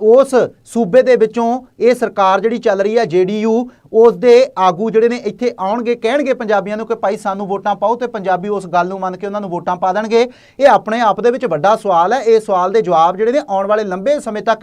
ਉਸ ਸੂਬੇ ਦੇ ਵਿੱਚੋਂ ਇਹ ਸਰਕਾਰ ਜਿਹੜੀ ਚੱਲ ਰਹੀ ਹੈ, ਜੇਡੀਯੂ, ਉਸ ਦੇ ਆਗੂ ਜਿਹੜੇ ਨੇ ਇੱਥੇ ਆਉਣਗੇ, ਕਹਿਣਗੇ ਪੰਜਾਬੀਆਂ ਨੂੰ ਕਿ ਭਾਈ ਸਾਨੂੰ ਵੋਟਾਂ ਪਾਓ ਤੇ ਪੰਜਾਬੀ ਉਸ ਗੱਲ ਨੂੰ ਮੰਨ ਕੇ ਉਹਨਾਂ ਨੂੰ ਵੋਟਾਂ ਪਾ ਦੇਣਗੇ। ਇਹ ਆਪਣੇ ਆਪ ਦੇ ਵਿੱਚ ਵੱਡਾ ਸਵਾਲ ਹੈ। ਇਹ ਸਵਾਲ ਦੇ ਜਵਾਬ ਜਿਹੜੇ ਨੇ ਆਉਣ ਵਾਲੇ ਲੰਬੇ ਸਮੇਂ ਤੱਕ